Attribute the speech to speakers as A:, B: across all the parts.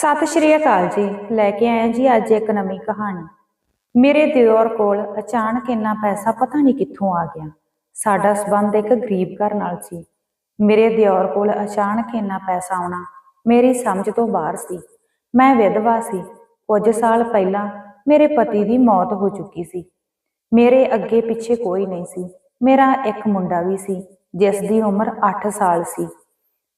A: ਸਤਿ ਸ਼੍ਰੀ ਅਕਾਲ ਜੀ। ਲੈ ਕੇ ਆਏ ਜੀ ਅੱਜ ਇੱਕ ਨਵੀਂ ਕਹਾਣੀ। ਮੇਰੇ ਦਿਓਰ ਕੋਲ ਅਚਾਨਕ ਇੰਨਾ ਪੈਸਾ ਪਤਾ ਨਹੀਂ ਕਿੱਥੋਂ ਆ ਗਿਆ। ਸਾਡਾ ਸਬੰਧ ਇੱਕ ਗਰੀਬ ਘਰ ਨਾਲ ਸੀ। ਮੇਰੇ ਦਿਓਰ ਕੋਲ ਅਚਾਨਕ ਇੰਨਾ ਪੈਸਾ ਆਉਣਾ ਮੇਰੀ ਸਮਝ ਤੋਂ ਬਾਹਰ ਸੀ। ਮੈਂ ਵਿਧਵਾ ਸੀ। ਕੁਝ ਸਾਲ ਪਹਿਲਾਂ ਮੇਰੇ ਪਤੀ ਦੀ ਮੌਤ ਹੋ ਚੁੱਕੀ ਸੀ। ਮੇਰੇ ਅੱਗੇ ਪਿੱਛੇ ਕੋਈ ਨਹੀਂ ਸੀ। ਮੇਰਾ ਇੱਕ ਮੁੰਡਾ ਵੀ ਸੀ, ਜਿਸ ਦੀ ਉਮਰ 8 ਸਾਲ ਸੀ।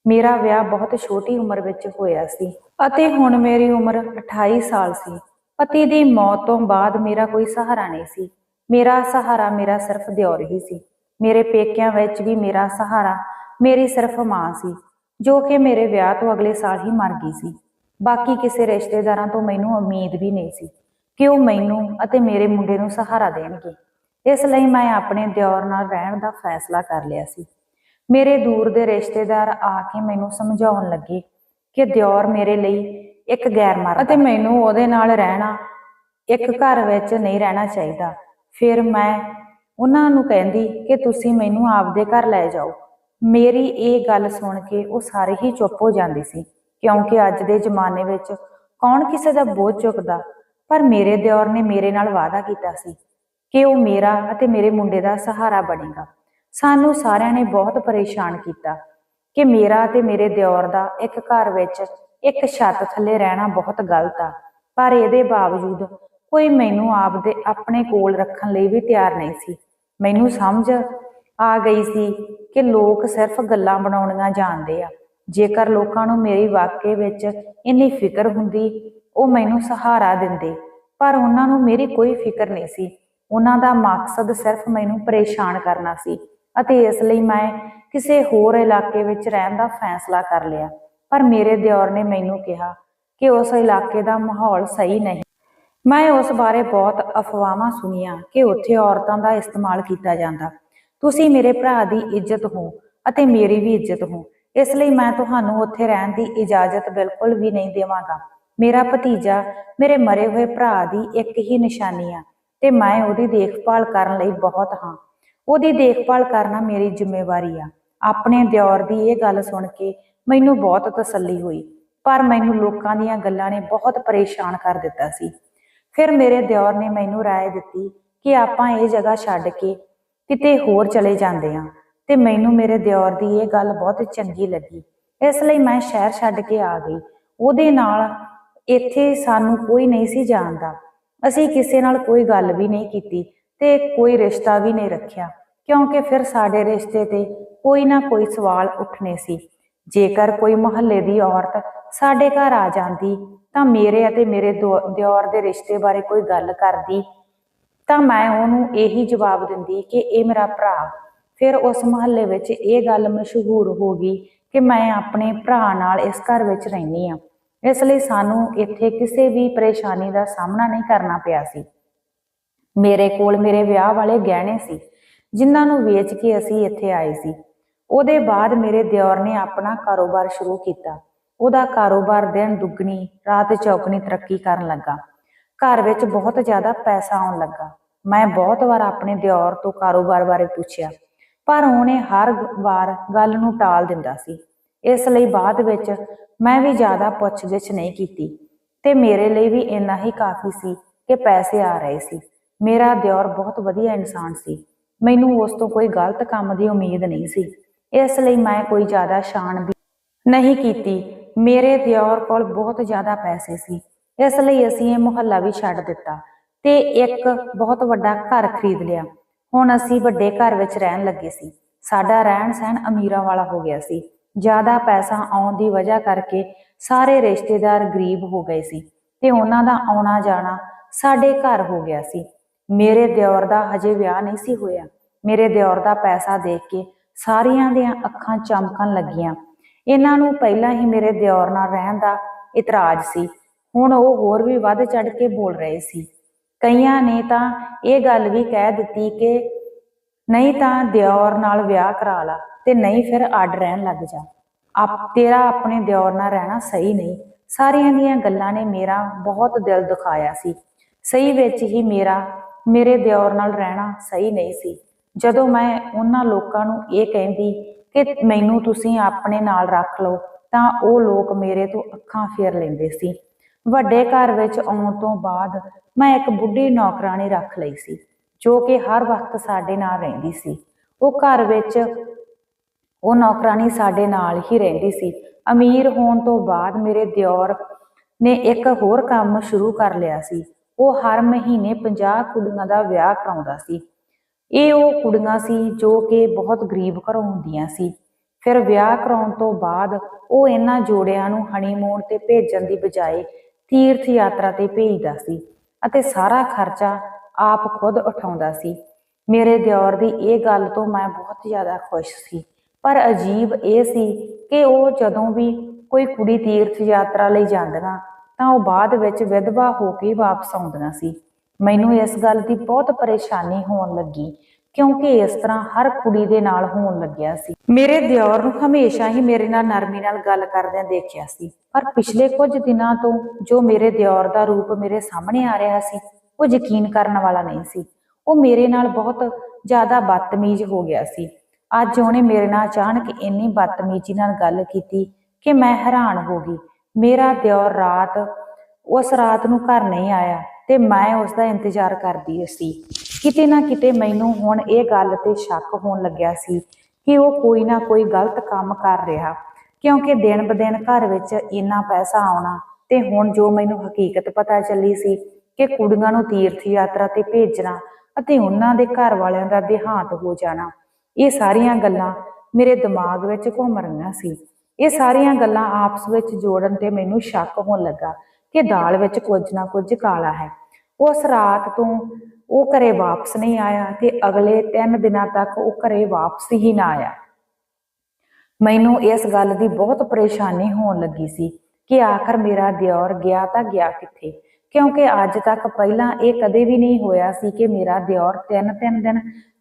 A: ਮੇਰਾ ਵਿਆਹ ਬਹੁਤ ਛੋਟੀ ਉਮਰ ਵਿੱਚ ਹੋਇਆ ਸੀ ਅਤੇ ਹੁਣ ਮੇਰੀ ਉਮਰ 28 ਸਾਲ ਸੀ। ਪਤੀ ਦੀ ਮੌਤ ਤੋਂ ਬਾਅਦ ਮੇਰਾ ਕੋਈ ਸਹਾਰਾ ਨਹੀਂ ਸੀ। ਮੇਰਾ ਸਹਾਰਾ ਮੇਰਾ ਸਿਰਫ ਦਿਓਰ ਹੀ ਸੀ। ਮੇਰੇ ਪੇਕਿਆਂ ਵਿੱਚ ਵੀ ਮੇਰਾ ਸਹਾਰਾ ਮੇਰੀ ਸਿਰਫ ਮਾਂ ਸੀ, ਜੋ ਕਿ ਮੇਰੇ ਵਿਆਹ ਤੋਂ ਅਗਲੇ ਸਾਲ ਹੀ ਮਰ ਗਈ ਸੀ। ਬਾਕੀ ਕਿਸੇ ਰਿਸ਼ਤੇਦਾਰਾਂ ਤੋਂ ਮੈਨੂੰ ਉਮੀਦ ਵੀ ਨਹੀਂ ਸੀ ਕਿ ਉਹ ਮੈਨੂੰ ਅਤੇ ਮੇਰੇ ਮੁੰਡੇ ਨੂੰ ਸਹਾਰਾ ਦੇਣਗੇ। ਇਸ ਲਈ ਮੈਂ ਆਪਣੇ ਦਿਓਰ ਨਾਲ ਰਹਿਣ ਦਾ ਫੈਸਲਾ ਕਰ ਲਿਆ ਸੀ। ਮੇਰੇ ਦੂਰ ਦੇ ਰਿਸ਼ਤੇਦਾਰ ਆ ਕੇ ਮੈਨੂੰ ਸਮਝਾਉਣ ਲੱਗੇ ਕਿ ਦਿਓਰ ਮੇਰੇ ਲਈ ਇੱਕ ਗੈਰ ਮਰਦ ਅਤੇ ਮੈਨੂੰ ਉਹਦੇ ਨਾਲ ਰਹਿਣਾ ਇੱਕ ਘਰ ਵਿੱਚ ਨਹੀਂ ਰਹਿਣਾ ਚਾਹੀਦਾ। ਫਿਰ ਮੈਂ ਉਹਨਾਂ ਨੂੰ ਕਹਿੰਦੀ ਕਿ ਤੁਸੀਂ ਮੈਨੂੰ ਆਪਦੇ ਘਰ ਲੈ ਜਾਓ। ਮੇਰੀ ਇਹ ਗੱਲ ਸੁਣ ਕੇ ਉਹ ਸਾਰੇ ਹੀ ਚੁੱਪ ਹੋ ਜਾਂਦੇ ਸੀ ਕਿਉਂਕਿ ਅੱਜ ਦੇ ਜ਼ਮਾਨੇ ਵਿੱਚ ਕੌਣ ਕਿਸੇ ਦਾ ਬੋਝ ਚੁੱਕਦਾ? ਪਰ ਮੇਰੇ ਦਿਓਰ ਨੇ ਮੇਰੇ ਨਾਲ ਵਾਅਦਾ ਕੀਤਾ ਸੀ ਕਿ ਉਹ ਮੇਰਾ ਅਤੇ ਮੇਰੇ ਮੁੰਡੇ ਦਾ ਸਹਾਰਾ ਬਣੇਗਾ। ਸਾਨੂੰ ਸਾਰਿਆਂ ਨੇ ਬਹੁਤ ਪਰੇਸ਼ਾਨ ਕੀਤਾ ਕਿ ਮੇਰਾ ਤੇ ਮੇਰੇ ਦਿਓਰ ਦਾ ਇੱਕ ਘਰ ਵਿੱਚ ਇੱਕ ਛੱਤ ਥੱਲੇ ਰਹਿਣਾ ਬਹੁਤ ਗਲਤ ਆ। ਪਰ ਇਹਦੇ ਬਾਵਜੂਦ ਕੋਈ ਮੈਨੂੰ ਆਪਦੇ, ਆਪਣੇ ਕੋਲ ਰੱਖਣ ਲਈ ਵੀ ਤਿਆਰ ਨਹੀਂ ਸੀ। ਮੈਨੂੰ ਸਮਝ ਆ ਗਈ ਸੀ ਕਿ ਲੋਕ ਸਿਰਫ ਗੱਲਾਂ ਬਣਾਉਣੀਆਂ ਜਾਣਦੇ ਆ। ਜੇਕਰ ਲੋਕਾਂ ਨੂੰ ਮੇਰੀ ਵਾਕਏ ਵਿੱਚ ਇੰਨੀ ਫਿਕਰ ਹੁੰਦੀ, ਉਹ ਮੈਨੂੰ ਸਹਾਰਾ ਦਿੰਦੇ। ਪਰ ਉਹਨਾਂ ਨੂੰ ਮੇਰੀ ਕੋਈ ਫਿਕਰ ਨਹੀਂ ਸੀ। ਉਹਨਾਂ ਦਾ ਮਕਸਦ ਸਿਰਫ ਮੈਨੂੰ ਪਰੇਸ਼ਾਨ ਕਰਨਾ ਸੀ। ਅਤੇ ਇਸ ਲਈ ਮੈਂ ਕਿਸੇ ਹੋਰ ਇਲਾਕੇ ਵਿੱਚ ਰਹਿਣ ਦਾ ਫੈਸਲਾ ਕਰ ਲਿਆ। ਪਰ ਮੇਰੇ ਦਿਓਰ ਨੇ ਮੈਨੂੰ ਕਿਹਾ ਕਿ ਉਸ ਇਲਾਕੇ ਦਾ ਮਾਹੌਲ ਸਹੀ ਨਹੀਂ। ਮੈਂ ਉਸ ਬਾਰੇ ਬਹੁਤ ਅਫਵਾਹਾਂ ਸੁਣੀਆਂ ਕਿ ਉੱਥੇ ਔਰਤਾਂ ਦਾ ਇਸਤੇਮਾਲ ਕੀਤਾ ਜਾਂਦਾ। ਤੁਸੀਂ ਮੇਰੇ ਭਰਾ ਦੀ ਇੱਜ਼ਤ ਹੋ ਅਤੇ ਮੇਰੀ ਵੀ ਇੱਜ਼ਤ ਹੋ। ਇਸ ਲਈ ਮੈਂ ਤੁਹਾਨੂੰ ਉੱਥੇ ਰਹਿਣ ਦੀ ਇਜਾਜ਼ਤ ਬਿਲਕੁਲ ਵੀ ਨਹੀਂ ਦੇਵਾਂਗਾ। ਮੇਰਾ ਭਤੀਜਾ ਮੇਰੇ ਮਰੇ ਹੋਏ ਭਰਾ ਦੀ ਇੱਕ ਹੀ ਨਿਸ਼ਾਨੀ ਆ ਤੇ ਮੈਂ ਉਹਦੀ ਦੇਖਭਾਲ ਕਰਨ ਲਈ ਬਹੁਤ ਹਾਂ। ਉਹਦੀ ਦੇਖਭਾਲ ਕਰਨਾ ਮੇਰੀ ਜ਼ਿੰਮੇਵਾਰੀ ਆ। ਆਪਣੇ ਦਿਓਰ ਦੀ ਇਹ ਗੱਲ ਸੁਣ ਕੇ ਮੈਨੂੰ ਬਹੁਤ ਤਸੱਲੀ ਹੋਈ, ਪਰ ਮੈਨੂੰ ਲੋਕਾਂ ਦੀਆਂ ਗੱਲਾਂ ਨੇ ਬਹੁਤ ਪਰੇਸ਼ਾਨ ਕਰ ਦਿੱਤਾ ਸੀ। ਫਿਰ ਮੇਰੇ ਦਿਓਰ ਨੇ ਮੈਨੂੰ ਰਾਏ ਦਿੱਤੀ ਕਿ ਆਪਾਂ ਇਹ ਜਗ੍ਹਾ ਛੱਡ ਕੇ ਕਿਤੇ ਹੋਰ ਚਲੇ ਜਾਂਦੇ ਹਾਂ ਤੇ ਮੈਨੂੰ ਮੇਰੇ ਦਿਓਰ ਦੀ ਇਹ ਗੱਲ ਬਹੁਤ ਚੰਗੀ ਲੱਗੀ। ਇਸ ਲਈ ਮੈਂ ਸ਼ਹਿਰ ਛੱਡ ਕੇ ਆ ਗਈ। ਉਹਦੇ ਨਾਲ ਇੱਥੇ ਸਾਨੂੰ ਕੋਈ ਨਹੀਂ ਸੀ ਜਾਣਦਾ। ਅਸੀਂ ਕਿਸੇ ਨਾਲ ਕੋਈ ਗੱਲ ਵੀ ਨਹੀਂ ਕੀਤੀ। ਤੇ ਕੋਈ ਰਿਸ਼ਤਾ ਵੀ ਨਹੀਂ ਰੱਖਿਆ, ਕਿਉਂਕਿ ਫਿਰ ਸਾਡੇ ਰਿਸ਼ਤੇ ਤੇ ਕੋਈ ਨਾ ਕੋਈ ਸਵਾਲ ਉੱਠਣੇ ਸੀ। ਜੇਕਰ ਕੋਈ ਮੁਹੱਲੇ ਦੀ ਔਰਤ ਸਾਡੇ ਘਰ ਆ ਜਾਂਦੀ, ਤਾਂ ਮੇਰੇ ਅਤੇ ਮੇਰੇ ਦੋ- ਦਿਓਰ ਦੇ ਰਿਸ਼ਤੇ ਬਾਰੇ ਕੋਈ ਗੱਲ ਕਰਦੀ, ਤਾਂ ਮੈਂ ਉਹਨੂੰ ਇਹੀ ਜਵਾਬ ਦਿੰਦੀ ਕਿ ਇਹ ਮੇਰਾ ਭਰਾ। ਫਿਰ ਉਸ ਮੁਹੱਲੇ ਵਿੱਚ ਇਹ ਗੱਲ ਮਸ਼ਹੂਰ ਹੋ ਗਈ ਕਿ ਮੈਂ ਆਪਣੇ ਭਰਾ ਨਾਲ ਇਸ ਘਰ ਵਿੱਚ ਰਹਿੰਦੀ ਆ ਇਸ ਲਈ ਸਾਨੂੰ ਇੱਥੇ ਕਿਸੇ ਵੀ ਪਰੇਸ਼ਾਨੀ ਦਾ ਸਾਹਮਣਾ ਨਹੀਂ ਕਰਨਾ ਪਿਆ ਸੀ। ਮੇਰੇ ਕੋਲ ਮੇਰੇ ਵਿਆਹ ਵਾਲੇ ਗਹਿਣੇ ਸੀ, ਜਿਨ੍ਹਾਂ ਨੂੰ ਵੇਚ ਕੇ ਅਸੀਂ ਇੱਥੇ ਆਏ ਸੀ। ਉਹਦੇ ਬਾਅਦ ਮੇਰੇ ਦਿਓਰ ਨੇ ਆਪਣਾ ਕਾਰੋਬਾਰ ਸ਼ੁਰੂ ਕੀਤਾ। ਉਹਦਾ ਕਾਰੋਬਾਰ ਦਿਨ ਦੁੱਗਣੀ, ਰਾਤ ਚੌਕਣੀ ਤਰੱਕੀ ਕਰਨ ਲੱਗਾ। ਘਰ ਵਿੱਚ ਬਹੁਤ ਜ਼ਿਆਦਾ ਪੈਸਾ ਆਉਣ ਲੱਗਾ। ਮੈਂ ਬਹੁਤ ਵਾਰ ਆਪਣੇ ਦਿਓਰ ਤੋਂ ਕਾਰੋਬਾਰ ਬਾਰੇ ਪੁੱਛਿਆ, ਪਰ ਉਹਨੇ ਹਰ ਵਾਰ ਗੱਲ ਨੂੰ ਟਾਲ ਦਿੰਦਾ ਸੀ। ਇਸ ਲਈ ਬਾਅਦ ਵਿੱਚ ਮੈਂ ਵੀ ਜ਼ਿਆਦਾ ਪੁੱਛਗਿੱਛ ਨਹੀਂ ਕੀਤੀ ਤੇ ਮੇਰੇ ਲਈ ਵੀ ਇੰਨਾ ਹੀ ਕਾਫੀ ਸੀ ਕਿ ਪੈਸੇ ਆ ਰਹੇ ਸੀ। ਮੇਰਾ ਦਿਓਰ ਬਹੁਤ ਵਧੀਆ ਇਨਸਾਨ ਸੀ। ਮੈਨੂੰ ਉਸ ਤੋਂ ਕੋਈ ਗਲਤ ਕੰਮ ਦੀ ਉਮੀਦ ਨਹੀਂ ਸੀ। ਇਸ ਲਈ ਮੈਂ ਕੋਈ ਜ਼ਿਆਦਾ ਸ਼ਾਨ ਵੀ ਨਹੀਂ ਕੀਤੀ। ਮੇਰੇ ਦਿਓਰ ਕੋਲ ਬਹੁਤ ਜ਼ਿਆਦਾ ਪੈਸੇ ਸੀ। ਇਸ ਲਈ ਅਸੀਂ ਇਹ ਮੁਹੱਲਾ ਵੀ ਛੱਡ ਦਿੱਤਾ ਤੇ ਇੱਕ ਬਹੁਤ ਵੱਡਾ ਘਰ ਖਰੀਦ ਲਿਆ। ਹੁਣ ਅਸੀਂ ਵੱਡੇ ਘਰ ਵਿੱਚ ਰਹਿਣ ਲੱਗੇ ਸੀ। ਸਾਡਾ ਰਹਿਣ ਸਹਿਣ ਅਮੀਰਾਂ ਵਾਲਾ ਹੋ ਗਿਆ ਸੀ। ਜ਼ਿਆਦਾ ਪੈਸਾ ਆਉਣ ਦੀ ਵਜ੍ਹਾ ਕਰਕੇ ਸਾਰੇ ਰਿਸ਼ਤੇਦਾਰ ਗਰੀਬ ਹੋ ਗਏ ਸੀ ਤੇ ਉਹਨਾਂ ਦਾ ਆਉਣਾ ਜਾਣਾ ਸਾਡੇ ਘਰ ਹੋ ਗਿਆ ਸੀ। ਮੇਰੇ ਦਿਓਰ ਦਾ ਹਜੇ ਵਿਆਹ ਨਹੀਂ ਸੀ ਹੋਇਆ। ਮੇਰੇ ਦਿਓਰ ਦਾ ਪੈਸਾ ਦੇਖ ਕੇ ਸਾਰਿਆਂ ਦੀਆਂ ਅੱਖਾਂ ਚਮਕਣ ਲੱਗੀਆਂ। ਇਹਨਾਂ ਨੂੰ ਪਹਿਲਾਂ ਹੀ ਮੇਰੇ ਦਿਓਰ ਨਾਲ ਰਹਿਣ ਦਾ ਇਤਰਾਜ਼ ਸੀ। ਹੁਣ ਉਹ ਹੋਰ ਵੀ ਵੱਧ ਚੜ ਕੇ ਬੋਲ ਰਹੇ ਸੀ। ਕਈਆਂ ਨੇ ਤਾਂ ਇਹ ਗੱਲ ਵੀ ਕਹਿ ਦਿੱਤੀ ਕਿ ਨਹੀਂ ਤਾਂ ਦਿਓਰ ਨਾਲ ਵਿਆਹ ਕਰਾ ਲਾ ਤੇ ਨਹੀਂ ਫਿਰ ਅੱਡ ਰਹਿਣ ਲੱਗ ਜਾ। ਆਪ ਤੇਰਾ ਆਪਣੇ ਦਿਓਰ ਨਾਲ ਰਹਿਣਾ ਸਹੀ ਨਹੀਂ। ਸਾਰਿਆਂ ਦੀਆਂ ਗੱਲਾਂ ਨੇ ਮੇਰਾ ਬਹੁਤ ਦਿਲ ਦੁਖਾਇਆ ਸੀ। ਸਹੀ ਵਿੱਚ ਹੀ ਮੇਰਾ ਮੇਰੇ ਦਿਓਰ ਨਾਲ ਰਹਿਣਾ ਸਹੀ ਨਹੀਂ ਸੀ। ਜਦੋਂ ਮੈਂ ਉਹਨਾਂ ਲੋਕਾਂ ਨੂੰ ਇਹ ਕਹਿੰਦੀ ਕਿ ਮੈਨੂੰ ਤੁਸੀਂ ਆਪਣੇ ਨਾਲ ਰੱਖ ਲਓ, ਤਾਂ ਉਹ ਲੋਕ ਮੇਰੇ ਤੋਂ ਅੱਖਾਂ ਫੇਰ ਲੈਂਦੇ ਸੀ। ਵੱਡੇ ਘਰ ਵਿੱਚ ਆਉਣ ਤੋਂ ਬਾਅਦ ਮੈਂ ਇੱਕ ਬੁੱਢੀ ਨੌਕਰਾਣੀ ਰੱਖ ਲਈ ਸੀ, ਜੋ ਕਿ ਹਰ ਵਕਤ ਸਾਡੇ ਨਾਲ ਰਹਿੰਦੀ ਸੀ। ਉਹ ਘਰ ਵਿੱਚ ਉਹ ਨੌਕਰਾਨੀ ਸਾਡੇ ਨਾਲ ਹੀ ਰਹਿੰਦੀ ਸੀ। ਅਮੀਰ ਹੋਣ ਤੋਂ ਬਾਅਦ ਮੇਰੇ ਦਿਓਰ ਨੇ ਇੱਕ ਹੋਰ ਕੰਮ ਸ਼ੁਰੂ ਕਰ ਲਿਆ ਸੀ। ਉਹ ਹਰ ਮਹੀਨੇ 50 ਕੁੜੀਆਂ ਦਾ ਵਿਆਹ ਕਰਾਉਂਦਾ ਸੀ। ਇਹ ਉਹ ਕੁੜੀਆਂ ਸੀ ਜੋ ਕਿ ਬਹੁਤ ਗਰੀਬ ਘਰੋਂ ਹੁੰਦੀਆਂ ਸੀ। ਫਿਰ ਵਿਆਹ ਕਰਾਉਣ ਤੋਂ ਬਾਅਦ ਉਹ ਇਹਨਾਂ ਜੋੜਿਆਂ ਨੂੰ ਹਨੀਮੂਨ ਤੇ ਭੇਜਣ ਦੀ ਬਜਾਏ ਤੀਰਥ ਯਾਤਰਾ ਤੇ ਭੇਜਦਾ ਸੀ ਅਤੇ ਸਾਰਾ ਖਰਚਾ ਆਪ ਖੁਦ ਉਠਾਉਂਦਾ ਸੀ। ਮੇਰੇ ਦਿਓਰ ਦੀ ਇਹ ਗੱਲ ਤੋਂ ਮੈਂ ਬਹੁਤ ਜ਼ਿਆਦਾ ਖੁਸ਼ ਸੀ। ਪਰ ਅਜੀਬ ਇਹ ਸੀ ਕਿ ਉਹ ਜਦੋਂ ਵੀ ਕੋਈ ਕੁੜੀ ਤੀਰਥ ਯਾਤਰਾ ਲਈ ਜਾਂਦੀਆਂ ਤਾਂ ਉਹ ਬਾਅਦ ਵਿੱਚ ਵਿਧਵਾ ਹੋ ਕੇ ਵਾਪਸ ਆਉਂਦੀਆਂ ਸੀ। ਮੈਨੂੰ ਇਸ ਗੱਲ ਦੀ ਬਹੁਤ ਪਰੇਸ਼ਾਨੀ ਹੋਣ ਲੱਗੀ, ਕਿਉਂਕਿ ਇਸ ਤਰ੍ਹਾਂ ਹਰ ਕੁੜੀ ਦੇ ਨਾਲ ਹੋਣ ਲੱਗਿਆ ਸੀ। ਮੇਰੇ ਦਿਓਰ ਨੂੰ ਹਮੇਸ਼ਾ ਹੀ ਮੇਰੇ ਨਾਲ ਨਰਮੀ ਨਾਲ ਗੱਲ ਕਰਦਿਆਂ ਦੇਖਿਆ ਸੀ। ਪਰ ਪਿਛਲੇ ਕੁਝ ਦਿਨਾਂ ਤੋਂ ਜੋ ਮੇਰੇ ਦਿਓਰ ਦਾ ਰੂਪ ਮੇਰੇ ਸਾਹਮਣੇ ਆ ਰਿਹਾ ਸੀ, ਉਹ ਯਕੀਨ ਕਰਨ ਵਾਲਾ ਨਹੀਂ ਸੀ। ਉਹ ਮੇਰੇ ਨਾਲ ਬਹੁਤ ਜ਼ਿਆਦਾ ਬਦਤਮੀਜ਼ ਹੋ ਗਿਆ ਸੀ। ਅੱਜ ਉਹਨੇ ਮੇਰੇ ਨਾਲ ਅਚਾਨਕ ਇੰਨੀ ਬਦਤਮੀਜ਼ੀ ਨਾਲ ਗੱਲ ਕੀਤੀ ਕਿ ਮੈਂ ਹੈਰਾਨ ਹੋ ਗਈ। ਮੇਰਾ ਦਿਓਰ ਰਾਤ, ਉਸ ਰਾਤ ਨੂੰ ਘਰ ਨਹੀਂ ਆਇਆ ਤੇ ਮੈਂ ਉਸ ਦਾ ਇੰਤਜ਼ਾਰ ਕਰਦੀ ਸੀ। ਕਿਤੇ ਨਾ ਕਿਤੇ ਮੈਨੂੰ ਹੁਣ ਇਹ ਗੱਲ ਤੇ ਸ਼ੱਕ ਹੋਣ ਲੱਗਿਆ ਸੀ ਕਿ ਉਹ ਕੋਈ ਨਾ ਕੋਈ ਗਲਤ ਕੰਮ ਕਰ ਰਿਹਾ, ਕਿਉਂਕਿ ਦਿਨ ਬਦਿਨ ਘਰ ਵਿੱਚ ਇੰਨਾ ਪੈਸਾ ਆਉਣਾ ਤੇ ਹੁਣ ਜੋ ਮੈਨੂੰ ਹਕੀਕਤ ਪਤਾ ਚੱਲੀ ਸੀ ਕਿ ਕੁੜੀਆਂ ਨੂੰ ਤੀਰਥ ਯਾਤਰਾ ਤੇ ਭੇਜਣਾ ਅਤੇ ਉਹਨਾਂ ਦੇ ਘਰ ਵਾਲਿਆਂ ਦਾ ਦੇਹਾਂਤ ਹੋ ਜਾਣਾ, ਇਹ ਸਾਰੀਆਂ ਗੱਲਾਂ ਮੇਰੇ ਦਿਮਾਗ ਵਿੱਚ ਘੁੰਮ ਰਹੀਆਂ ਸੀ। ਇਹ ਸਾਰੀਆਂ ਗੱਲਾਂ ਆਪਸ ਵਿੱਚ ਜੋੜਨ ਤੇ ਮੈਨੂੰ ਸ਼ੱਕ ਹੋਣ ਲੱਗਾ ਕਿ ਦਾਲ ਵਿੱਚ ਕੁਝ ਨਾ ਕੁਝ ਕਾਲਾ ਹੈ। ਉਸ ਰਾਤ ਤੋਂ ਉਹ ਘਰੇ ਵਾਪਸ ਨਹੀਂ ਆਇਆ ਤੇ ਅਗਲੇ 3 ਦਿਨਾਂ ਤੱਕ ਉਹ ਘਰੇ ਵਾਪਸ ਹੀ ਨਾ ਆਇਆ। ਮੈਨੂੰ ਇਸ ਗੱਲ ਦੀ ਬਹੁਤ ਪਰੇਸ਼ਾਨੀ ਹੋਣ ਲੱਗੀ ਸੀ ਕਿ ਆਖਰ ਮੇਰਾ ਦਿਓਰ ਗਿਆ ਤਾਂ ਗਿਆ ਕਿੱਥੇ? ਕਿਉਂਕਿ ਅੱਜ ਤੱਕ ਪਹਿਲਾਂ ਇਹ ਕਦੇ ਵੀ ਨਹੀਂ ਹੋਇਆ ਸੀ ਕਿ ਮੇਰਾ ਦਿਓਰ ਤਿੰਨ ਤਿੰਨ ਦਿਨ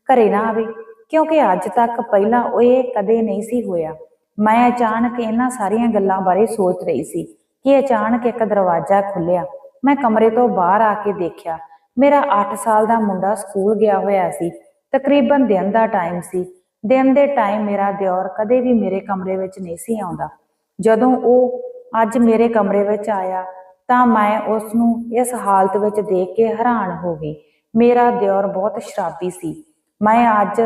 A: ਘਰੇ ਨਾ ਆਵੇ। ਕਿਉਂਕਿ ਅੱਜ ਤੱਕ ਪਹਿਲਾਂ ਉਹ ਇਹ ਕਦੇ ਨਹੀਂ ਸੀ ਹੋਇਆ। ਮੈਂ ਅਚਾਨਕ ਇਹਨਾਂ ਸਾਰੀਆਂ ਗੱਲਾਂ ਬਾਰੇ ਸੋਚ ਰਹੀ ਸੀ ਕਿ ਅਚਾਨਕ ਇੱਕ ਦਰਵਾਜ਼ਾ ਖੁੱਲਿਆ ਮੈਂ ਕਮਰੇ ਤੋਂ ਬਾਹਰ ਆ ਕੇ ਦੇਖਿਆ। ਮੇਰਾ 8 ਸਾਲ ਦਾ ਮੁੰਡਾ ਸਕੂਲ ਗਿਆ ਹੋਇਆ ਸੀ। ਤਕਰੀਬਨ ਦਿਨ ਦਾ ਟਾਈਮ ਸੀ। ਦਿਨ ਦੇ ਟਾਈਮ ਮੇਰਾ ਦਿਓਰ ਕਦੇ ਵੀ ਮੇਰੇ ਕਮਰੇ ਵਿੱਚ ਨਹੀਂ ਸੀ ਆਉਂਦਾ। ਜਦੋਂ ਉਹ ਅੱਜ ਮੇਰੇ ਕਮਰੇ ਵਿੱਚ ਆਇਆ ਤਾਂ ਮੈਂ ਉਸ ਨੂੰ ਇਸ ਹਾਲਤ ਵਿੱਚ ਦੇਖ ਕੇ ਹੈਰਾਨ ਹੋ ਗਈ। ਮੇਰਾ ਦਿਓਰ ਬਹੁਤ ਸ਼ਰਾਬੀ ਸੀ। ਮੈਂ ਅੱਜ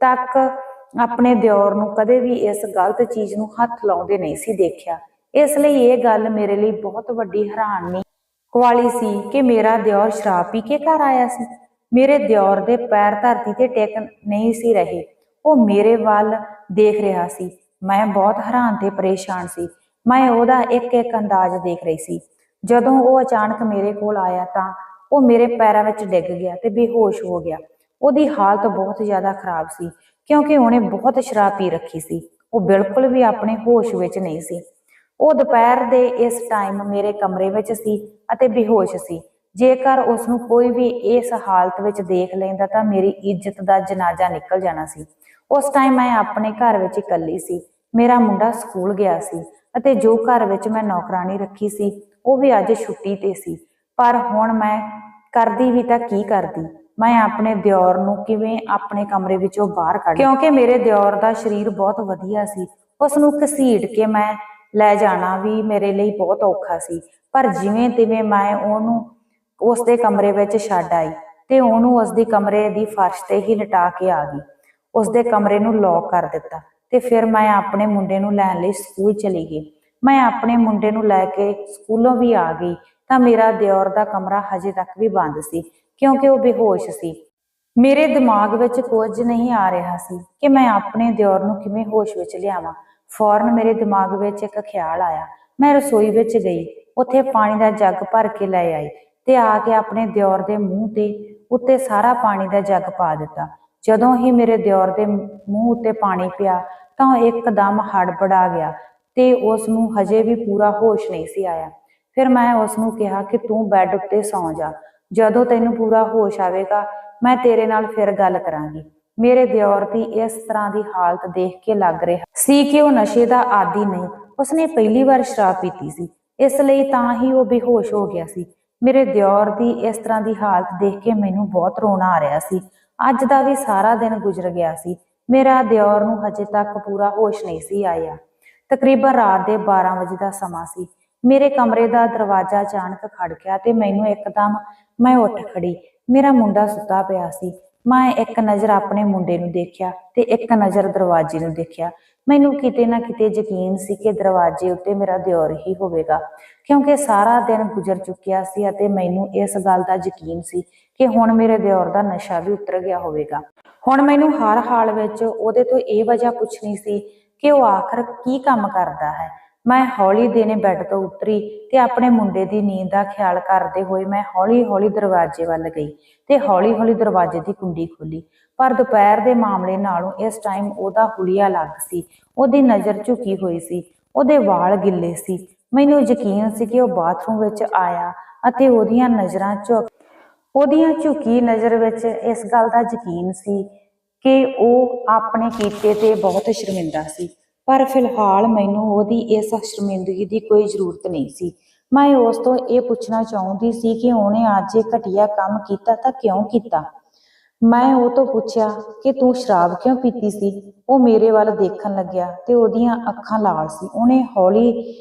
A: ਤੱਕ ਆਪਣੇ ਦਿਓਰ ਨੂੰ ਕਦੇ ਵੀ ਇਸ ਗਲਤ ਚੀਜ਼ ਨੂੰ ਹੱਥ ਲਾਉਂਦੇ ਨਹੀਂ ਸੀ ਦੇਖਿਆ। ਇਸ ਲਈ ਇਹ ਗੱਲ ਮੇਰੇ ਲਈ ਬਹੁਤ ਵੱਡੀ ਹੈਰਾਨੀ ਕੁਆਲੀ ਸੀ ਕਿ ਮੇਰਾ ਦਿਓਰ ਸ਼ਰਾਬ ਪੀ ਕੇ ਘਰ ਆਇਆ ਸੀ। ਮੇਰੇ ਦਿਓਰ ਦੇ ਪੈਰ ਧਰਤੀ ਤੇ ਟਿਕ ਨਹੀਂ ਸੀ ਰਹੇ। ਉਹ ਮੇਰੇ ਵੱਲ ਦੇਖ ਰਿਹਾ ਸੀ। ਮੈਂ ਬਹੁਤ ਹੈਰਾਨ ਤੇ ਪਰੇਸ਼ਾਨ ਸੀ। ਮੈਂ ਉਹਦਾ ਇੱਕ ਇੱਕ ਅੰਦਾਜ਼ ਦੇਖ ਰਹੀ ਸੀ। ਜਦੋਂ ਉਹ ਅਚਾਨਕ ਮੇਰੇ ਕੋਲ ਆਇਆ ਤਾਂ ਉਹ ਮੇਰੇ ਪੈਰਾਂ ਵਿੱਚ ਡਿੱਗ ਗਿਆ ਤੇ ਬੇਹੋਸ਼ ਹੋ ਗਿਆ। ਉਹਦੀ ਹਾਲਤ ਬਹੁਤ ਜ਼ਿਆਦਾ ਖਰਾਬ ਸੀ, ਕਿਉਂਕਿ ਉਹਨੇ ਬਹੁਤ ਸ਼ਰਾਬ ਪੀ ਰੱਖੀ ਸੀ। ਉਹ ਬਿਲਕੁਲ ਵੀ ਆਪਣੇ ਹੋਸ਼ ਵਿੱਚ ਨਹੀਂ ਸੀ। ਉਹ ਦੁਪਹਿਰ ਦੇ ਇਸ ਟਾਈਮ ਮੇਰੇ ਕਮਰੇ ਵਿੱਚ ਸੀ ਅਤੇ ਬੇਹੋਸ਼ ਸੀ। ਜੇਕਰ ਉਸ ਨੂੰ ਕੋਈ ਵੀ ਇਸ ਹਾਲਤ ਵਿੱਚ ਦੇਖ ਲੈਂਦਾ ਤਾਂ ਮੇਰੀ ਇੱਜ਼ਤ ਦਾ ਜਨਾਜ਼ਾ ਨਿਕਲ ਜਾਣਾ ਸੀ। ਉਸ ਟਾਈਮ ਮੈਂ ਆਪਣੇ ਘਰ ਵਿੱਚ ਇਕੱਲੀ ਸੀ। ਮੇਰਾ ਮੁੰਡਾ ਸਕੂਲ ਗਿਆ ਸੀ ਅਤੇ ਜੋ ਘਰ ਵਿੱਚ ਮੈਂ ਨੌਕਰਾਨੀ ਰੱਖੀ ਸੀ, ਉਹ ਵੀ ਅੱਜ ਛੁੱਟੀ ਤੇ ਸੀ। ਪਰ ਹੁਣ ਮੈਂ ਕਰਦੀ ਵੀ ਤਾਂ ਕੀ ਕਰਦੀ? ਮੈਂ ਆਪਣੇ ਦਿਓਰ ਨੂੰ ਕਿਵੇਂ ਆਪਣੇ ਕਮਰੇ ਵਿੱਚੋਂ ਬਾਹਰ ਕੱਢ ਕਿਉਂਕਿ ਮੇਰੇ ਦਿਓਰ ਦਾ ਸਰੀਰ ਬਹੁਤ ਵਧੀਆ ਸੀ। ਉਸ ਨੂੰ ਘਸੀਟ ਕੇ ਮੈਂ ਲੈ ਜਾਣਾ ਵੀ ਮੇਰੇ ਲਈ ਬਹੁਤ ਔਖਾ ਸੀ। ਪਰ ਜਿਵੇਂ ਤਿਵੇਂ ਮੈਂ ਉਹਨੂੰ ਉਸ ਦੇ ਕਮਰੇ ਵਿੱਚ ਛੱਡ ਆਈ ਤੇ ਉਹਨੂੰ ਉਸ ਦੀ ਕਮਰੇ ਦੀ ਫਰਸ਼ ਤੇ ਹੀ ਲਟਾ ਕੇ ਆ ਗਈ। ਉਸ ਦੇ ਕਮਰੇ ਨੂੰ ਲੌਕ ਕਰ ਦਿੱਤਾ ਤੇ ਫਿਰ ਮੈਂ ਆਪਣੇ ਮੁੰਡੇ ਨੂੰ ਲੈਣ ਲਈ ਸਕੂਲ ਚਲੀ ਗਈ। ਮੈਂ ਆਪਣੇ ਮੁੰਡੇ ਨੂੰ ਲੈ ਕੇ ਸਕੂਲੋਂ ਵੀ ਆ ਗਈ ਤਾਂ ਮੇਰਾ ਦਿਓਰ ਦਾ ਕਮਰਾ ਹਜੇ ਤੱਕ ਵੀ ਬੰਦ ਸੀ। ਕਿਉਂਕਿ ਉਹ ਬੇਹੋਸ਼ ਸੀ। ਮੇਰੇ ਦਿਮਾਗ ਵਿੱਚ ਕੁਝ ਨਹੀਂ ਆ ਰਿਹਾ ਸੀ ਕਿ ਮੈਂ ਆਪਣੇ ਦਿਓਰ ਨੂੰ ਕਿਵੇਂ ਹੋਸ਼ ਵਿੱਚ ਲਿਆਵਾਂ। ਫੌਰਨ ਮੇਰੇ ਦਿਮਾਗ ਵਿੱਚ ਇੱਕ ਖਿਆਲ ਆਇਆ। ਮੈਂ ਰਸੋਈ ਵਿੱਚ ਗਈ। ਉੱਥੇ ਪਾਣੀ ਦਾ ਜੱਗ ਭਰ ਕੇ ਲੈ ਆਈ ਤੇ ਆ ਕੇ ਆਪਣੇ ਦਿਓਰ ਦੇ ਮੂੰਹ ਤੇ ਉੱਤੇ ਸਾਰਾ ਪਾਣੀ ਦਾ ਜੱਗ ਪਾ ਦਿੱਤਾ। ਜਦੋਂ ਹੀ ਮੇਰੇ ਦਿਓਰ ਦੇ ਮੂੰਹ ਉੱਤੇ ਪਾਣੀ ਪਿਆ ਤਾਂ ਉਹ ਇੱਕਦਮ ਹੜਬੜਾ ਗਿਆ ਤੇ ਉਸ ਨੂੰ ਹਜੇ ਵੀ ਪੂਰਾ ਹੋਸ਼ ਨਹੀਂ ਸੀ ਆਇਆ। ਫਿਰ ਮੈਂ ਉਸ ਨੂੰ ਕਿਹਾ ਕਿ ਤੂੰ ਬੈੱਡ ਉੱਤੇ ਸੌਂ ਜਾ। ਜਦੋਂ ਤੈਨੂੰ ਪੂਰਾ ਹੋਸ਼ ਆਵੇਗਾ, ਮੈਂ ਤੇਰੇ ਨਾਲ ਫਿਰ ਗੱਲ ਕਰਾਂਗੀ। ਮੇਰੇ ਦਿਓਰ ਦੀ ਇਸ ਤਰ੍ਹਾਂ ਦੀ ਹਾਲਤ ਦੇਖ ਕੇ ਲੱਗ ਰਿਹਾ ਸੀ ਕਿ ਉਹ ਨਸ਼ੇ ਦਾ ਆਦੀ ਨਹੀਂ, ਉਸਨੇ ਪਹਿਲੀ ਵਾਰ ਸ਼ਰਾਬ ਪੀਤੀ ਸੀ। ਇਸ ਲਈ ਤਾਂ ਹੀ ਉਹ ਬੇਹੋਸ਼ ਹੋ ਗਿਆ ਸੀ। ਮੇਰੇ ਦਿਓਰ ਦੀ ਇਸ ਤਰ੍ਹਾਂ ਦੀ ਹਾਲਤ ਦੇਖ ਕੇ ਮੈਨੂੰ ਬਹੁਤ ਰੋਣਾ ਆ ਰਿਹਾ ਸੀ। ਅੱਜ ਦਾ ਵੀ ਸਾਰਾ ਦਿਨ ਗੁਜ਼ਰ ਗਿਆ ਸੀ। ਮੇਰਾ ਦਿਓਰ ਨੂੰ ਹਜੇ ਤੱਕ ਪੂਰਾ ਹੋਸ਼ ਨਹੀਂ ਸੀ ਆਇਆ। ਤਕਰੀਬਨ ਰਾਤ ਦੇ 12 ਵਜੇ ਦਾ ਸਮਾਂ ਸੀ। ਮੇਰੇ ਕਮਰੇ ਦਾ ਦਰਵਾਜ਼ਾ ਅਚਾਨਕ ਖੜ ਗਿਆ ਤੇ ਮੈਨੂੰ ਇੱਕਦਮ ਮੈਂ ਉੱਠ ਖੜੀ। ਮੇਰਾ ਮੁੰਡਾ ਸੁੱਤਾ ਪਿਆ ਸੀ। ਮੈਂ ਇੱਕ ਨਜ਼ਰ ਆਪਣੇ ਮੁੰਡੇ ਨੂੰ ਦੇਖਿਆ ਤੇ ਇੱਕ ਨਜ਼ਰ ਦਰਵਾਜ਼ੇ ਨੂੰ ਦੇਖਿਆ। ਮੈਨੂੰ ਕਿਤੇ ਨਾ ਕਿਤੇ ਯਕੀਨ ਸੀ ਕਿ ਦਰਵਾਜ਼ੇ ਉੱਤੇ ਮੇਰਾ ਦਿਓਰ ਹੀ ਹੋਵੇਗਾ। ਕਿਉਂਕਿ ਸਾਰਾ ਦਿਨ ਗੁਜ਼ਰ ਚੁੱਕਿਆ ਸੀ ਅਤੇ ਮੈਨੂੰ ਇਸ ਗੱਲ ਦਾ ਯਕੀਨ ਸੀ ਕਿ ਹੁਣ ਮੇਰੇ ਦਿਓਰ ਦਾ ਨਸ਼ਾ ਵੀ ਉਤਰ ਗਿਆ ਹੋਵੇਗਾ। ਹੁਣ ਮੈਨੂੰ ਹਰ ਹਾਲ ਵਿੱਚ ਉਹਦੇ ਤੋਂ ਇਹ ਵਜ੍ਹਾ ਪੁੱਛਣੀ ਸੀ ਕਿ ਉਹ ਆਖਰ ਕੀ ਕੰਮ ਕਰਦਾ ਹੈ। ਮੈਂ ਹੌਲੀ ਦੇਨੇ ਬੈੱਡ ਤੋਂ ਉਤਰੀ ਤੇ ਆਪਣੇ ਮੁੰਡੇ ਦੀ ਨੀਂਦ ਦਾ ਖਿਆਲ ਕਰਦੇ ਹੋਏ ਮੈਂ ਹੌਲੀ-ਹੌਲੀ ਦਰਵਾਜ਼ੇ ਵੱਲ ਗਈ ਤੇ ਹੌਲੀ-ਹੌਲੀ ਦਰਵਾਜ਼ੇ ਦੀ ਕੁੰਡੀ ਖੋਲੀ ਪਰ ਦੁਪਹਿਰ ਦੇ ਮਾਮਲੇ ਨਾਲੋਂ ਇਸ ਟਾਈਮ ਉਹਦਾ ਹੁਲੀਆ ਲੱਗ ਸੀ, ਉਹਦੀ ਨਜ਼ਰ ਝੁਕੀ ਹੋਈ ਸੀ, ਉਹਦੇ ਵਾਲ ਗਿੱਲੇ ਸੀ। ਮੈਨੂੰ ਯਕੀਨ ਸੀ ਕਿ ਉਹ ਬਾਥਰੂਮ ਵਿੱਚ ਆਇਆ ਅਤੇ ਉਹਦੀਆਂ ਨਜ਼ਰਾਂ ਝੁਕ ਉਹਦੀਆਂ ਝੁਕੀ ਨਜ਼ਰ ਵਿੱਚ ਇਸ ਗੱਲ ਦਾ ਯਕੀਨ ਸੀ ਕਿ ਉਹ ਆਪਣੇ ਕੀਤੇ ਤੇ ਬਹੁਤ ਸ਼ਰਮਿੰਦਾ ਸੀ। ਪਰ ਫਿਲਹਾਲ ਮੈਨੂੰ ਉਹਦੀ ਇਸ ਸ਼ਰਮਿੰਦਗੀ ਦੀ ਕੋਈ ਜ਼ਰੂਰਤ ਨਹੀਂ ਸੀ। ਮੈਂ ਉਸ ਤੋਂ ਇਹ ਪੁੱਛਣਾ ਚਾਹੁੰਦੀ ਸੀ ਕਿ ਉਹਨੇ ਅੱਜ ਇਹ ਘਟੀਆ ਕੰਮ ਕੀਤਾ ਤਾਂ ਕਿਉਂ ਕੀਤਾ? ਮੈਂ ਉਹ ਤੋਂ ਪੁੱਛਿਆ ਕਿ ਤੂੰ ਸ਼ਰਾਬ ਕਿਉਂ ਪੀਤੀ ਸੀ? ਉਹ ਮੇਰੇ ਵੱਲ ਦੇਖਣ ਲੱਗਿਆ ਤੇ ਉਹਦੀਆਂ ਅੱਖਾਂ ਲਾਲ ਸੀ। ਉਹਨੇ ਹੌਲੀ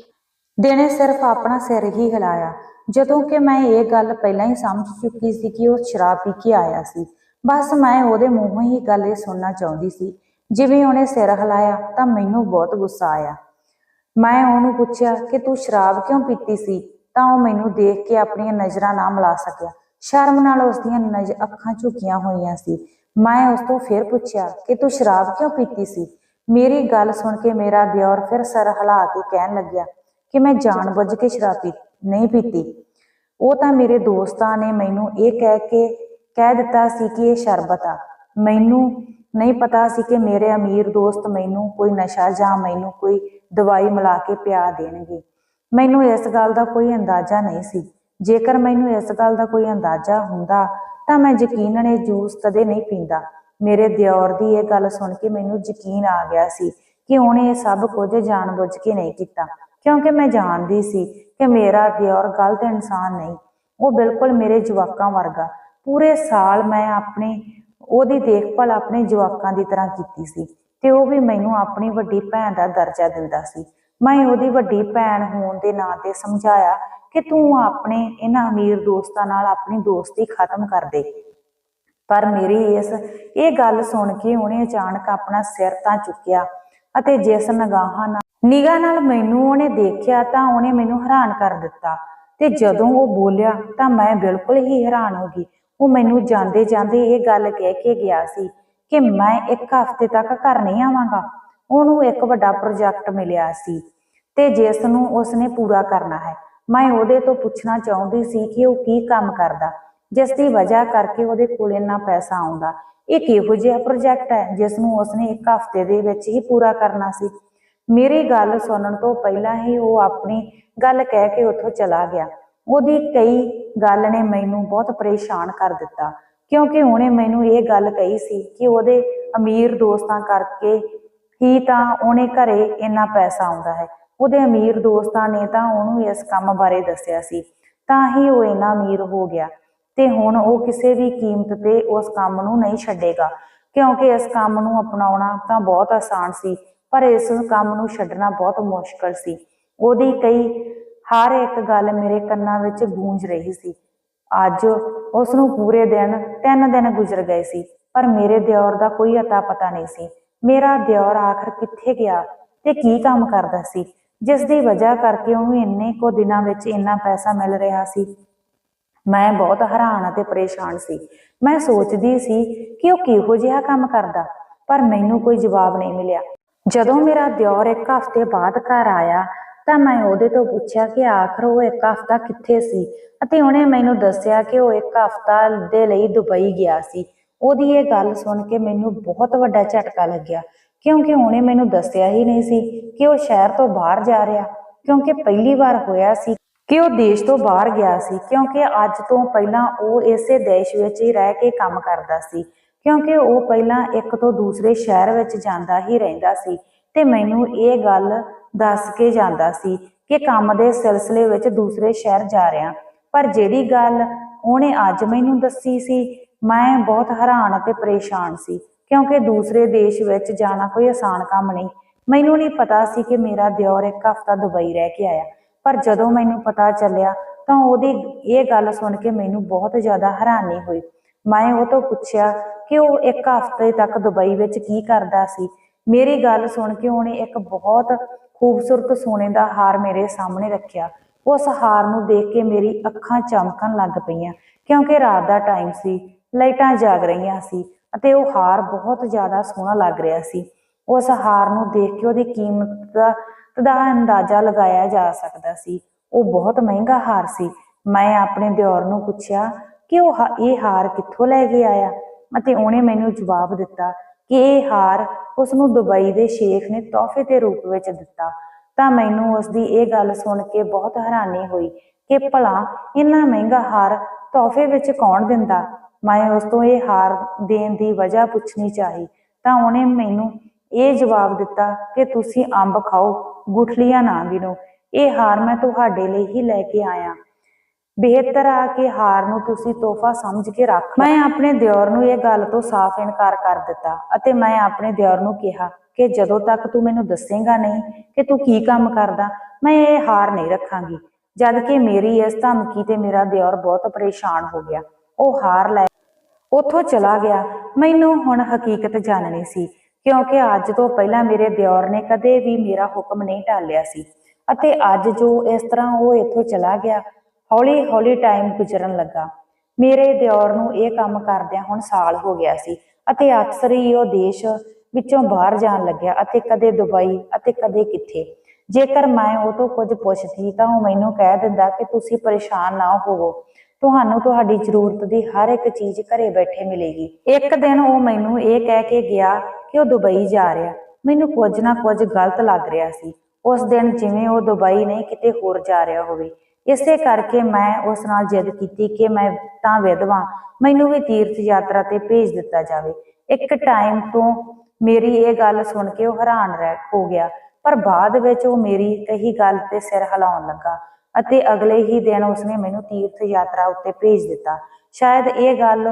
A: ਦਿਨੇ ਸਿਰਫ ਆਪਣਾ ਸਿਰ ਹੀ ਹਿਲਾਇਆ। ਜਦੋਂ ਕਿ ਮੈਂ ਇਹ ਗੱਲ ਪਹਿਲਾਂ ਹੀ ਸਮਝ ਚੁੱਕੀ ਸੀ ਕਿ ਉਹ ਸ਼ਰਾਬ ਪੀ ਕੇ ਆਇਆ ਸੀ। ਬਸ ਮੈਂ ਉਹਦੇ ਮੂੰਹੋਂ ਹੀ ਗੱਲ ਇਹ ਸੁਣਨਾ ਚਾਹੁੰਦੀ ਸੀ ਜਿਵੇਂ ਉਹਨੇ ਸਿਰ ਹਿਲਾਇਆ ਤਾਂ ਮੈਨੂੰ ਬਹੁਤ ਗੁੱਸਾ ਆਇਆ। ਮੈਂ ਉਹਨੂੰ ਪੁੱਛਿਆ ਕਿ ਤੂੰ ਸ਼ਰਾਬ ਕਿਉਂ ਪੀਤੀ ਸੀ? ਤਾਂ ਉਹ ਮੈਨੂੰ ਦੇਖ ਕੇ ਆਪਣੀਆਂ ਨਜ਼ਰਾਂ ਨਾ ਮਿਲਾ ਸਕਿਆ। ਸ਼ਰਮ ਨਾਲ ਉਸ ਦੀਆਂ ਅੱਖਾਂ ਝੁਕੀਆਂ ਹੋਈਆਂ ਸੀ। ਮੈਂ ਉਸ ਤੋਂ ਫਿਰ ਪੁੱਛਿਆ ਕਿ ਤੂੰ ਸ਼ਰਾਬ ਕਿਉਂ ਪੀਤੀ ਸੀ? ਮੇਰੀ ਗੱਲ ਸੁਣ ਕੇ ਮੇਰਾ ਦਿਓਰ ਫਿਰ ਸਰ ਹਿਲਾ ਕੇ ਕਹਿਣ ਲੱਗਿਆ ਕਿ ਮੈਂ ਜਾਣਬੁੱਝ ਕੇ ਸ਼ਰਾਬ ਪੀ, ਨਹੀਂ ਪੀਤੀ। ਉਹ ਤਾਂ ਮੇਰੇ ਦੋਸਤਾਂ ਨੇ ਮੈਨੂੰ ਇਹ ਕਹਿ ਕੇ ਕਹਿ ਦਿੱਤਾ ਸੀ ਕਿ ਇਹ ਸ਼ਰਬਤ ਆ। ਮੈਨੂੰ ਨਹੀਂ ਪਤਾ ਸੀ ਕਿ ਮੇਰੇ ਅਮੀਰ ਦੋਸਤ ਮੈਨੂੰ ਕੋਈ ਨਸ਼ਾ ਜਾਂ ਮੈਨੂੰ ਕੋਈ ਦਵਾਈ ਮਿਲਾ ਕੇ ਪਿਆ ਦੇਣਗੇ। ਮੈਨੂੰ ਇਸ ਗੱਲ ਦਾ ਕੋਈ ਅੰਦਾਜ਼ਾ ਨਹੀਂ ਸੀ। ਜੇਕਰ ਮੈਨੂੰ ਇਸ ਗੱਲ ਦਾ ਕੋਈ ਅੰਦਾਜ਼ਾ ਹੁੰਦਾ, ਤਾਂ ਮੈਂ ਯਕੀਨਨ ਇਹ ਜੂਸ ਕਦੇ ਨਹੀਂ ਪੀਂਦਾ। ਮੇਰੇ ਦਿਓਰ ਦੀ ਇਹ ਗੱਲ ਸੁਣ ਕੇ ਮੈਨੂੰ ਯਕੀਨ ਆ ਗਿਆ ਸੀ ਕਿ ਉਹਨੇ ਇਹ ਸਭ ਕੁਝ ਜਾਣਬੁੱਝ ਕੇ ਨਹੀਂ ਕੀਤਾ, ਕਿਉਂਕਿ ਮੈਂ ਜਾਣਦੀ ਸੀ ਕਿ ਮੇਰਾ ਦਿਓਰ ਗਲਤ ਇਨਸਾਨ ਨਹੀਂ। ਉਹ ਬਿਲਕੁਲ ਮੇਰੇ ਜਵਾਕਾਂ ਵਰਗਾ। ਪੂਰੇ ਸਾਲ ਮੈਂ ਆਪਣੇ ਉਹਦੀ ਦੇਖਭਾਲ ਆਪਣੇ ਜਵਾਕਾਂ ਦੀ ਤਰ੍ਹਾਂ ਕੀਤੀ ਸੀ ਤੇ ਉਹ ਵੀ ਮੈਨੂੰ ਆਪਣੀ ਵੱਡੀ ਭੈਣ ਦਾ ਦਰਜਾ ਦਿੰਦਾ ਸੀ। ਮੈਂ ਉਹਦੀ ਵੱਡੀ ਭੈਣ ਹੋਣ ਦੇ ਨਾਂ ਤੇ ਸਮਝਾਇਆ ਕਿ ਤੂੰ ਆਪਣੇ ਇਹਨਾਂ ਅਮੀਰ ਦੋਸਤਾਂ ਨਾਲ ਆਪਣੀ ਦੋਸਤੀ ਖਤਮ ਕਰ ਦੇ। ਪਰ ਮੇਰੀ ਇਸ, ਇਹ ਗੱਲ ਸੁਣ ਕੇ ਉਹਨੇ ਅਚਾਨਕ ਆਪਣਾ ਸਿਰ ਤਾਂ ਚੁੱਕਿਆ ਅਤੇ ਜਿਸ ਨਿਗਾਹਾਂ ਨਾਲ, ਨਿਗਾਹ ਨਾਲ ਮੈਨੂੰ ਉਹਨੇ ਦੇਖਿਆ ਤਾਂ ਉਹਨੇ ਮੈਨੂੰ ਹੈਰਾਨ ਕਰ ਦਿੱਤਾ ਤੇ ਜਦੋਂ ਉਹ ਬੋਲਿਆ ਤਾਂ ਮੈਂ ਬਿਲਕੁਲ ਹੀ ਹੈਰਾਨ ਹੋ ਗਈ। ਉਹ ਮੈਨੂੰ ਜਾਂਦੇ ਜਾਂਦੇ ਇਹ ਗੱਲ ਕਹਿ ਕੇ ਗਿਆ ਸੀ ਕਿ ਮੈਂ ਇੱਕ ਹਫ਼ਤੇ ਤੱਕ ਘਰ ਨਹੀਂ ਆਵਾਂਗਾ। ਉਹਨੂੰ ਇੱਕ ਵੱਡਾ ਪ੍ਰੋਜੈਕਟ ਮਿਲਿਆ ਸੀ ਤੇ ਜਿਸ ਨੂੰ ਉਸਨੇ ਪੂਰਾ ਕਰਨਾ ਹੈ। ਮੈਂ ਉਹਦੇ ਤੋਂ ਪੁੱਛਣਾ ਚਾਹੁੰਦੀ ਸੀ ਕਿ ਉਹ ਕੀ ਕੰਮ ਕਰਦਾ, ਜਿਸ ਦੀ ਵਜ੍ਹਾ ਕਰਕੇ ਉਹਦੇ ਕੋਲ ਇੰਨਾ ਪੈਸਾ ਆਉਂਦਾ। ਇਹ ਕਿਹੋ ਜਿਹਾ ਪ੍ਰੋਜੈਕਟ ਹੈ, ਜਿਸ ਨੂੰ ਉਸਨੇ ਇੱਕ ਹਫ਼ਤੇ ਦੇ ਵਿੱਚ ਹੀ ਪੂਰਾ ਕਰਨਾ ਸੀ? ਮੇਰੀ ਗੱਲ ਸੁਣਨ ਤੋਂ ਪਹਿਲਾਂ ਹੀ ਉਹ ਆਪਣੀ ਗੱਲ ਕਹਿ ਕੇ ਉੱਥੋਂ ਚਲਾ ਗਿਆ। ਉਹਦੀ ਕਈ ਗੱਲ ਨੇ ਮੈਨੂੰ ਬਹੁਤ ਪਰੇਸ਼ਾਨ ਕਰ ਦਿੱਤਾ। ਕਿਉਂਕਿ ਉਹਨੇ ਮੈਨੂੰ ਇਹ ਗੱਲ ਕਹੀ ਸੀ ਕਿ ਉਹਦੇ ਅਮੀਰ ਦੋਸਤਾਂ ਕਰਕੇ ਹੀ ਤਾਂ ਉਹਨੇ ਘਰੇ ਇੰਨਾ ਪੈਸਾ ਆਉਂਦਾ ਹੈ। ਉਹਦੇ ਅਮੀਰ ਦੋਸਤਾਂ ਨੇ ਤਾਂ ਉਹਨੂੰ ਇਸ ਕੰਮ ਬਾਰੇ ਦੱਸਿਆ ਸੀ। ਤਾਂ ਹੀ ਉਹ ਇੰਨਾ ਅਮੀਰ ਹੋ ਗਿਆ ਤੇ ਹੁਣ ਉਹ ਕਿਸੇ ਵੀ ਕੀਮਤ ਤੇ ਉਸ ਕੰਮ ਨੂੰ ਨਹੀਂ ਛੱਡੇਗਾ। ਕਿਉਂਕਿ ਇਸ ਕੰਮ ਨੂੰ ਅਪਣਾਉਣਾ ਤਾਂ ਬਹੁਤ ਆਸਾਨ ਸੀ, ਪਰ ਇਸ ਕੰਮ ਨੂੰ ਛੱਡਣਾ ਬਹੁਤ ਮੁਸ਼ਕਲ ਸੀ। ਉਹਦੀ ਕਈ ਹਰ ਇੱਕ ਗੱਲ ਮੇਰੇ ਕੰਨਾਂ ਵਿੱਚ ਗੂੰਜ ਰਹੀ ਸੀ। ਅੱਜ ਉਸ ਨੂੰ ਪੂਰੇ ਦਿਨ, ਤਿੰਨ ਦਿਨ ਗੁਜ਼ਰ ਗਏ ਸੀ, ਪਰ ਮੇਰੇ ਦਿਓਰ ਦਾ ਕੋਈ ਅਤਾ ਪਤਾ ਨਹੀਂ ਸੀ। ਮੇਰਾ ਦਿਓਰ ਆਖਰ ਕਿੱਥੇ ਗਿਆ ਤੇ ਕੀ ਕੰਮ ਕਰਦਾ ਸੀ? ਜਿਸ ਦੀ ਵਜ੍ਹਾ ਕਰਕੇ ਉਹਨੂੰ ਇੰਨੇ ਕੋ ਦਿਨਾਂ ਵਿੱਚ ਇੰਨਾ ਪੈਸਾ ਮਿਲ ਰਿਹਾ ਸੀ। ਮੈਂ ਬਹੁਤ ਹੈਰਾਨ ਅਤੇ ਪਰੇਸ਼ਾਨ ਸੀ। ਮੈਂ ਸੋਚਦੀ ਸੀ ਕਿ ਉਹ ਕਿਹੋ ਜਿਹਾ ਕੰਮ ਕਰਦਾ, ਪਰ ਮੈਨੂੰ ਕੋਈ ਜਵਾਬ ਨਹੀਂ ਮਿਲਿਆ। ਜਦੋਂ ਮੇਰਾ ਦਿਓਰ ਇੱਕ ਹਫ਼ਤੇ ਬਾਅਦ ਘਰ ਆਇਆ ਤਾਂ ਮੈਂ ਉਹਦੇ ਤੋਂ ਪੁੱਛਿਆ ਕਿ ਆਖਰ ਉਹ ਇੱਕ ਹਫ਼ਤਾ ਕਿੱਥੇ ਸੀ ਅਤੇ ਉਹਨੇ ਮੈਨੂੰ ਦੱਸਿਆ ਕਿ ਉਹ ਇੱਕ ਹਫ਼ਤਾ ਦੇ ਲਈ ਦੁਬਈ ਗਿਆ ਸੀ। ਉਹਦੀ ਇਹ ਗੱਲ ਸੁਣ ਕੇ ਮੈਨੂੰ ਬਹੁਤ ਵੱਡਾ ਝਟਕਾ ਲੱਗਿਆ, ਕਿਉਂਕਿ ਉਹਨੇ ਮੈਨੂੰ ਦੱਸਿਆ ਹੀ ਨਹੀਂ ਸੀ ਕਿ ਉਹ ਸ਼ਹਿਰ ਤੋਂ ਬਾਹਰ ਜਾ ਰਿਹਾ, ਕਿਉਂਕਿ ਪਹਿਲੀ ਵਾਰ ਹੋਇਆ ਸੀ ਕਿ ਉਹ ਦੇਸ਼ ਤੋਂ ਬਾਹਰ ਗਿਆ ਸੀ, ਕਿਉਂਕਿ ਅੱਜ ਤੋਂ ਪਹਿਲਾਂ ਉਹ ਇਸੇ ਦੇਸ਼ ਵਿੱਚ ਹੀ ਰਹਿ ਕੇ ਕੰਮ ਕਰਦਾ ਸੀ, ਕਿਉਂਕਿ ਉਹ ਪਹਿਲਾਂ ਇੱਕ ਤੋਂ ਦੂਸਰੇ ਸ਼ਹਿਰ ਵਿੱਚ ਜਾਂਦਾ ਹੀ ਰਹਿੰਦਾ ਸੀ। ਤੇ ਮੈਨੂੰ ਇਹ ਗੱਲ ਦੱਸ ਕੇ ਜਾਂਦਾ ਸੀ ਕਿ ਕੰਮ ਦੇ ਸਿਲਸਿਲੇ ਵਿੱਚ ਦੂਸਰੇ ਸ਼ਹਿਰ ਜਾ ਰਿਹਾ। ਪਰ ਜਿਹੜੀ ਗੱਲ ਉਹਨੇ ਅੱਜ ਮੈਨੂੰ ਦੱਸੀ ਸੀ, ਮੈਂ ਬਹੁਤ ਹੈਰਾਨ ਅਤੇ ਪਰੇਸ਼ਾਨ ਸੀ, ਕਿਉਂਕਿ ਦੂਸਰੇ ਦੇਸ਼ ਵਿੱਚ ਜਾਣਾ ਕੋਈ ਆਸਾਨ ਕੰਮ ਨਹੀਂ। ਮੈਨੂੰ ਨਹੀਂ ਪਤਾ ਸੀ ਕਿ ਮੇਰਾ ਦਿਓਰ ਇੱਕ ਹਫ਼ਤਾ ਦੁਬਈ ਰਹਿ ਕੇ ਆਇਆ। ਪਰ ਜਦੋਂ ਮੈਨੂੰ ਪਤਾ ਚੱਲਿਆ, ਤਾਂ ਉਹਦੀ ਇਹ ਗੱਲ ਸੁਣ ਕੇ ਮੈਨੂੰ ਬਹੁਤ ਜ਼ਿਆਦਾ ਹੈਰਾਨੀ ਹੋਈ। ਮੈਂ ਉਹ ਤੋਂ ਪੁੱਛਿਆ ਕਿ ਉਹ ਇੱਕ ਹਫ਼ਤੇ ਤੱਕ ਦੁਬਈ ਵਿੱਚ ਕੀ ਕਰਦਾ ਸੀ। ਮੇਰੀ ਗੱਲ ਸੁਣ ਕੇ ਉਹਨੇ ਇੱਕ ਬਹੁਤ ਖੂਬਸੂਰਤ ਸੋਨੇ ਦਾ ਹਾਰ ਮੇਰੇ ਸਾਹਮਣੇ ਰੱਖਿਆ। ਉਸ ਹਾਰ ਨੂੰ ਦੇਖ ਕੇ ਮੇਰੀ ਅੱਖਾਂ ਚਮਕਣ ਲੱਗ ਪਈਆਂ, ਕਿਉਂਕਿ ਰਾਤ ਦਾ ਟਾਈਮ ਸੀ, ਲਾਈਟਾਂ ਜਾਗ ਰਹੀਆਂ ਸੀ ਅਤੇ ਉਹ ਹਾਰ ਬਹੁਤ ਜ਼ਿਆਦਾ ਸੋਹਣਾ ਲੱਗ ਰਿਹਾ ਸੀ। ਉਸ ਹਾਰ ਨੂੰ ਦੇਖ ਕੇ ਉਹਦੀ ਕੀਮਤ ਦਾ ਦਾ ਅੰਦਾਜ਼ਾ ਲਗਾਇਆ ਜਾ ਸਕਦਾ ਸੀ। ਉਹ ਬਹੁਤ ਮਹਿੰਗਾ ਹਾਰ ਸੀ। ਮੈਂ ਆਪਣੇ ਦਿਓਰ ਨੂੰ ਪੁੱਛਿਆ ਕਿ ਉਹ ਹਾ- ਇਹ ਹਾਰ ਕਿੱਥੋਂ ਲੈ ਕੇ ਆਇਆ ਅਤੇ ਉਹਨੇ ਮੈਨੂੰ ਜਵਾਬ ਦਿੱਤਾ ਕਿ ਇਹ ਹਾਰ ਉਸ ਨੂੰ ਦੁਬਈ ਦੇ ਸ਼ੇਖ ਨੇ ਤੋਹਫੇ ਦੇ ਰੂਪ ਵਿੱਚ ਦਿੱਤਾ। ਤਾਂ ਮੈਨੂੰ ਉਸ ਦੀ ਇਹ ਗੱਲ ਸੁਣ ਕੇ ਬਹੁਤ ਹੈਰਾਨੀ ਹੋਈ ਕਿ ਭਲਾ ਇੰਨਾ ਮਹਿੰਗਾ ਹਾਰ ਤੋਹਫੇ ਵਿੱਚ ਕੌਣ ਦਿੰਦਾ? ਮੈਂ ਉਸ ਤੋਂ ਇਹ ਹਾਰ ਦੇਣ ਦੀ ਵਜ੍ਹਾ ਪੁੱਛਣੀ ਚਾਹੀ, ਤਾਂ ਉਹਨੇ ਮੈਨੂੰ ਇਹ ਜਵਾਬ ਦਿੱਤਾ ਕਿ ਤੁਸੀਂ ਅੰਬ ਖਾਓ, ਗੁਠਲੀਆਂ ਨਾ ਗਿਣੋ। ਇਹ ਹਾਰ ਮੈਂ ਤੁਹਾਡੇ ਲਈ ਹੀ ਲੈ ਕੇ ਆਇਆ। ਬਿਹਤਰ ਆ ਕਿ ਹਾਰ ਨੂੰ ਤੁਸੀਂ ਤੋਹਫਾ ਸਮਝ ਕੇ ਰੱਖ ਮੈਂ ਆਪਣੇ ਦਿਓਰ ਨੂੰ ਇਹ ਗੱਲ ਤੋਂ ਸਾਫ਼ ਇਨਕਾਰ ਕਰ ਦਿੱਤਾ ਅਤੇ ਮੈਂ ਆਪਣੇ ਦਿਓਰ ਨੂੰ ਕਿਹਾ ਕਿ ਜਦੋਂ ਤੱਕ ਤੂੰ ਮੈਨੂੰ ਦੱਸੇਗਾ ਨਹੀਂ ਕਿ ਤੂੰ ਕੀ ਕੰਮ ਕਰਦਾ, ਮੈਂ ਇਹ ਹਾਰ ਨਹੀਂ ਰੱਖਾਂਗੀ। ਜਦ ਕਿ ਮੇਰੀ ਇਸ ਧਮਕੀ ਤੇ ਮੇਰਾ ਦਿਓਰ ਬਹੁਤ ਪਰੇਸ਼ਾਨ ਹੋ ਗਿਆ। ਉਹ ਹਾਰ ਲੈ ਉੱਥੋਂ ਚਲਾ ਗਿਆ। ਮੈਨੂੰ ਹੁਣ ਹਕੀਕਤ ਜਾਣਨੀ ਸੀ, ਕਿਉਂਕਿ ਅੱਜ ਤੋਂ ਪਹਿਲਾਂ ਮੇਰੇ ਦਿਓਰ ਨੇ ਕਦੇ ਵੀ ਮੇਰਾ ਹੁਕਮ ਨਹੀਂ ਟਾਲਿਆ ਸੀ। ਅਤੇ ਅੱਜ ਜੋ ਇਸ ਤਰ੍ਹਾਂ ਉਹ ਇੱਥੋਂ ਚਲਾ ਗਿਆ ਹੌਲੀ ਹੌਲੀ ਟਾਈਮ ਗੁਜ਼ਰਨ ਲੱਗਾ। ਮੇਰੇ ਦਿਓਰ ਨੂੰ ਇਹ ਕੰਮ ਕਰਦਿਆਂ ਹੁਣ ਸਾਲ ਹੋ ਗਿਆ ਸੀ ਅਤੇ ਅਕਸਰ ਹੀ ਉਹ ਦੇਸ਼ ਵਿੱਚੋਂ ਬਾਹਰ ਜਾਣ ਲੱਗਿਆ ਅਤੇ ਕਦੇ ਦੁਬਈ ਅਤੇ ਕਦੇ ਕਿੱਥੇ। ਜੇਕਰ ਮੈਂ ਉਹ ਤੋਂ ਕੁਝ ਪੁੱਛਦੀ ਤਾਂ ਉਹ ਮੈਨੂੰ ਕਹਿ ਦਿੰਦਾ ਕਿ ਤੁਸੀਂ ਪਰੇਸ਼ਾਨ ਨਾ ਹੋਵੋ। ਤੁਹਾਨੂੰ ਤੁਹਾਡੀ ਜ਼ਰੂਰਤ ਦੀ ਹਰ ਇੱਕ ਚੀਜ਼ ਘਰੇ ਬੈਠੇ ਮਿਲੇਗੀ। ਇੱਕ ਦਿਨ ਉਹ ਮੈਨੂੰ ਇਹ ਕਹਿ ਕੇ ਗਿਆ ਕਿ ਉਹ ਦੁਬਈ ਜਾ ਰਿਹਾ। ਮੈਨੂੰ ਕੁਝ ਨਾ ਕੁਝ ਗਲਤ ਲੱਗ ਰਿਹਾ ਸੀ। ਉਸ ਦਿਨ ਜਿਵੇਂ ਉਹ ਦੁਬਈ ਨਹੀਂ ਕਿਤੇ ਹੋਰ ਜਾ ਰਿਹਾ ਹੋਵੇ ਇਸੇ ਕਰਕੇ ਮੈਂ ਉਸ ਨਾਲ ਜਿੱਦ ਕੀਤੀ ਕਿ ਮੈਂ ਤਾਂ ਵਿਧਵਾ, ਮੈਨੂੰ ਵੀ ਤੀਰਥ ਯਾਤਰਾ ਤੇ ਭੇਜ ਦਿੱਤਾ ਜਾਵੇ। ਇੱਕ ਟਾਈਮ ਤੋਂ ਮੇਰੀ ਇਹ ਗੱਲ ਸੁਣ ਕੇ ਉਹ ਹੈਰਾਨ ਰਹਿ ਹੋ ਗਿਆ, ਪਰ ਬਾਅਦ ਵਿੱਚ ਉਹ ਮੇਰੀ ਕਹੀ ਗੱਲ ਤੇ ਸਿਰ ਹਿਲਾਉਣ ਲੱਗਾ ਅਤੇ ਅਗਲੇ ਹੀ ਦਿਨ ਉਸਨੇ ਮੈਨੂੰ ਤੀਰਥ ਯਾਤਰਾ ਉੱਤੇ ਭੇਜ ਦਿੱਤਾ। ਸ਼ਾਇਦ ਇਹ ਗੱਲ,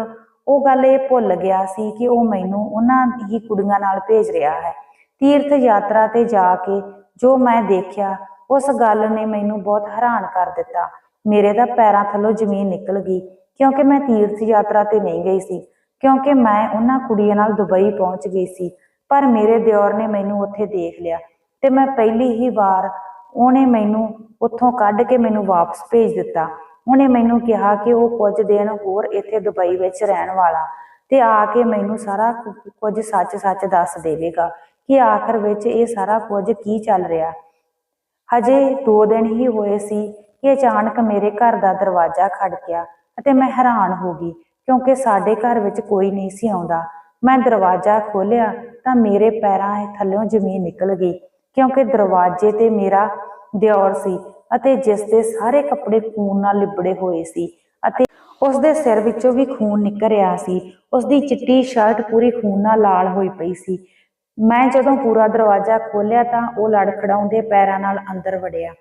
A: ਉਹ ਗੱਲ ਇਹ ਭੁੱਲ ਗਿਆ ਸੀ ਕਿ ਉਹ ਮੈਨੂੰ ਉਹਨਾਂ ਹੀ ਕੁੜੀਆਂ ਨਾਲ ਭੇਜ ਰਿਹਾ ਹੈ। ਤੀਰਥ ਯਾਤਰਾ ਤੇ ਜਾ ਕੇ ਜੋ ਮੈਂ ਦੇਖਿਆ ਉਸ ਗੱਲ ਨੇ ਮੈਨੂੰ ਬਹੁਤ ਹੈਰਾਨ ਕਰ ਦਿੱਤਾ। ਮੇਰੇ ਤਾਂ ਪੈਰਾਂ ਥੱਲੋਂ ਜ਼ਮੀਨ ਨਿਕਲ ਗਈ, ਕਿਉਂਕਿ ਮੈਂ ਤੀਰਥ ਯਾਤਰਾ ਤੇ ਨਹੀਂ ਗਈ ਸੀ, ਕਿਉਂਕਿ ਮੈਂ ਉਹਨਾਂ ਕੁੜੀਆਂ ਨਾਲ ਦੁਬਈ ਪਹੁੰਚ ਗਈ ਸੀ। ਪਰ ਮੇਰੇ ਦਿਓਰ ਨੇ ਮੈਨੂੰ ਉੱਥੇ ਦੇਖ ਲਿਆ ਤੇ ਮੈਂ ਪਹਿਲੀ ਹੀ ਵਾਰ ਉਹਨੇ ਮੈਨੂੰ ਉੱਥੋਂ ਕੱਢ ਕੇ ਮੈਨੂੰ ਵਾਪਸ ਭੇਜ ਦਿੱਤਾ। ਉਹਨੇ ਮੈਨੂੰ ਕਿਹਾ ਕਿ ਉਹ ਕੁਝ ਦਿਨ ਹੋਰ ਇੱਥੇ ਦੁਬਈ ਵਿੱਚ ਰਹਿਣ ਵਾਲਾ ਤੇ ਆ ਕੇ ਮੈਨੂੰ ਸਾਰਾ ਕੁ- ਕੁਝ ਸੱਚ-ਸੱਚ ਦੱਸ ਦੇਵੇਗਾ ਕਿ ਆਖਰ ਵਿੱਚ ਇਹ ਸਾਰਾ ਕੁਝ ਕੀ ਚੱਲ ਰਿਹਾ। ਹਜੇ 2 ਦਿਨ ਹੀ ਹੋਏ ਸੀ ਕਿ ਅਚਾਨਕ ਮੇਰੇ ਘਰ ਦਾ ਦਰਵਾਜ਼ਾ ਖੜਕਿਆ ਅਤੇ ਮੈਂ ਹੈਰਾਨ ਹੋ ਗਈ, ਕਿਉਂਕਿ ਸਾਡੇ ਘਰ ਵਿੱਚ ਕੋਈ ਨਹੀਂ ਸੀ ਆਉਂਦਾ। ਮੈਂ ਦਰਵਾਜ਼ਾ ਖੋਲ੍ਹਿਆ ਤਾਂ ਮੇਰੇ ਪੈਰਾਂ ਥੱਲੇੋਂ ਜ਼ਮੀਨ ਨਿਕਲ ਗਈ, ਕਿਉਂਕਿ ਦਰਵਾਜ਼ੇ ਤੇ ਮੇਰਾ ਦਿਓਰ ਸੀ ਅਤੇ ਜਿਸ ਦੇ ਸਾਰੇ ਕੱਪੜੇ ਖੂਨ ਨਾਲ ਲਿਬੜੇ ਹੋਏ ਸੀ ਅਤੇ ਉਸ ਦੇ ਸਿਰ ਵਿੱਚੋਂ ਵੀ ਖੂਨ ਨਿਕਲ ਰਿਹਾ ਸੀ, ਉਸ ਦੀ ਚਿੱਟੀ ਸ਼ਰਟ ਪੂਰੀ ਖੂਨ ਨਾਲ ਲਾਲ ਹੋਈ ਪਈ ਸੀ। ਮੈਂ ਜਦੋਂ ਪੂਰਾ ਦਰਵਾਜ਼ਾ ਖੋਲ੍ਹਿਆ ਤਾਂ ਉਹ ਲੜਖੜਾਉਂਦੇ ਪੈਰਾਂ ਨਾਲ ਅੰਦਰ ਵੜਿਆ।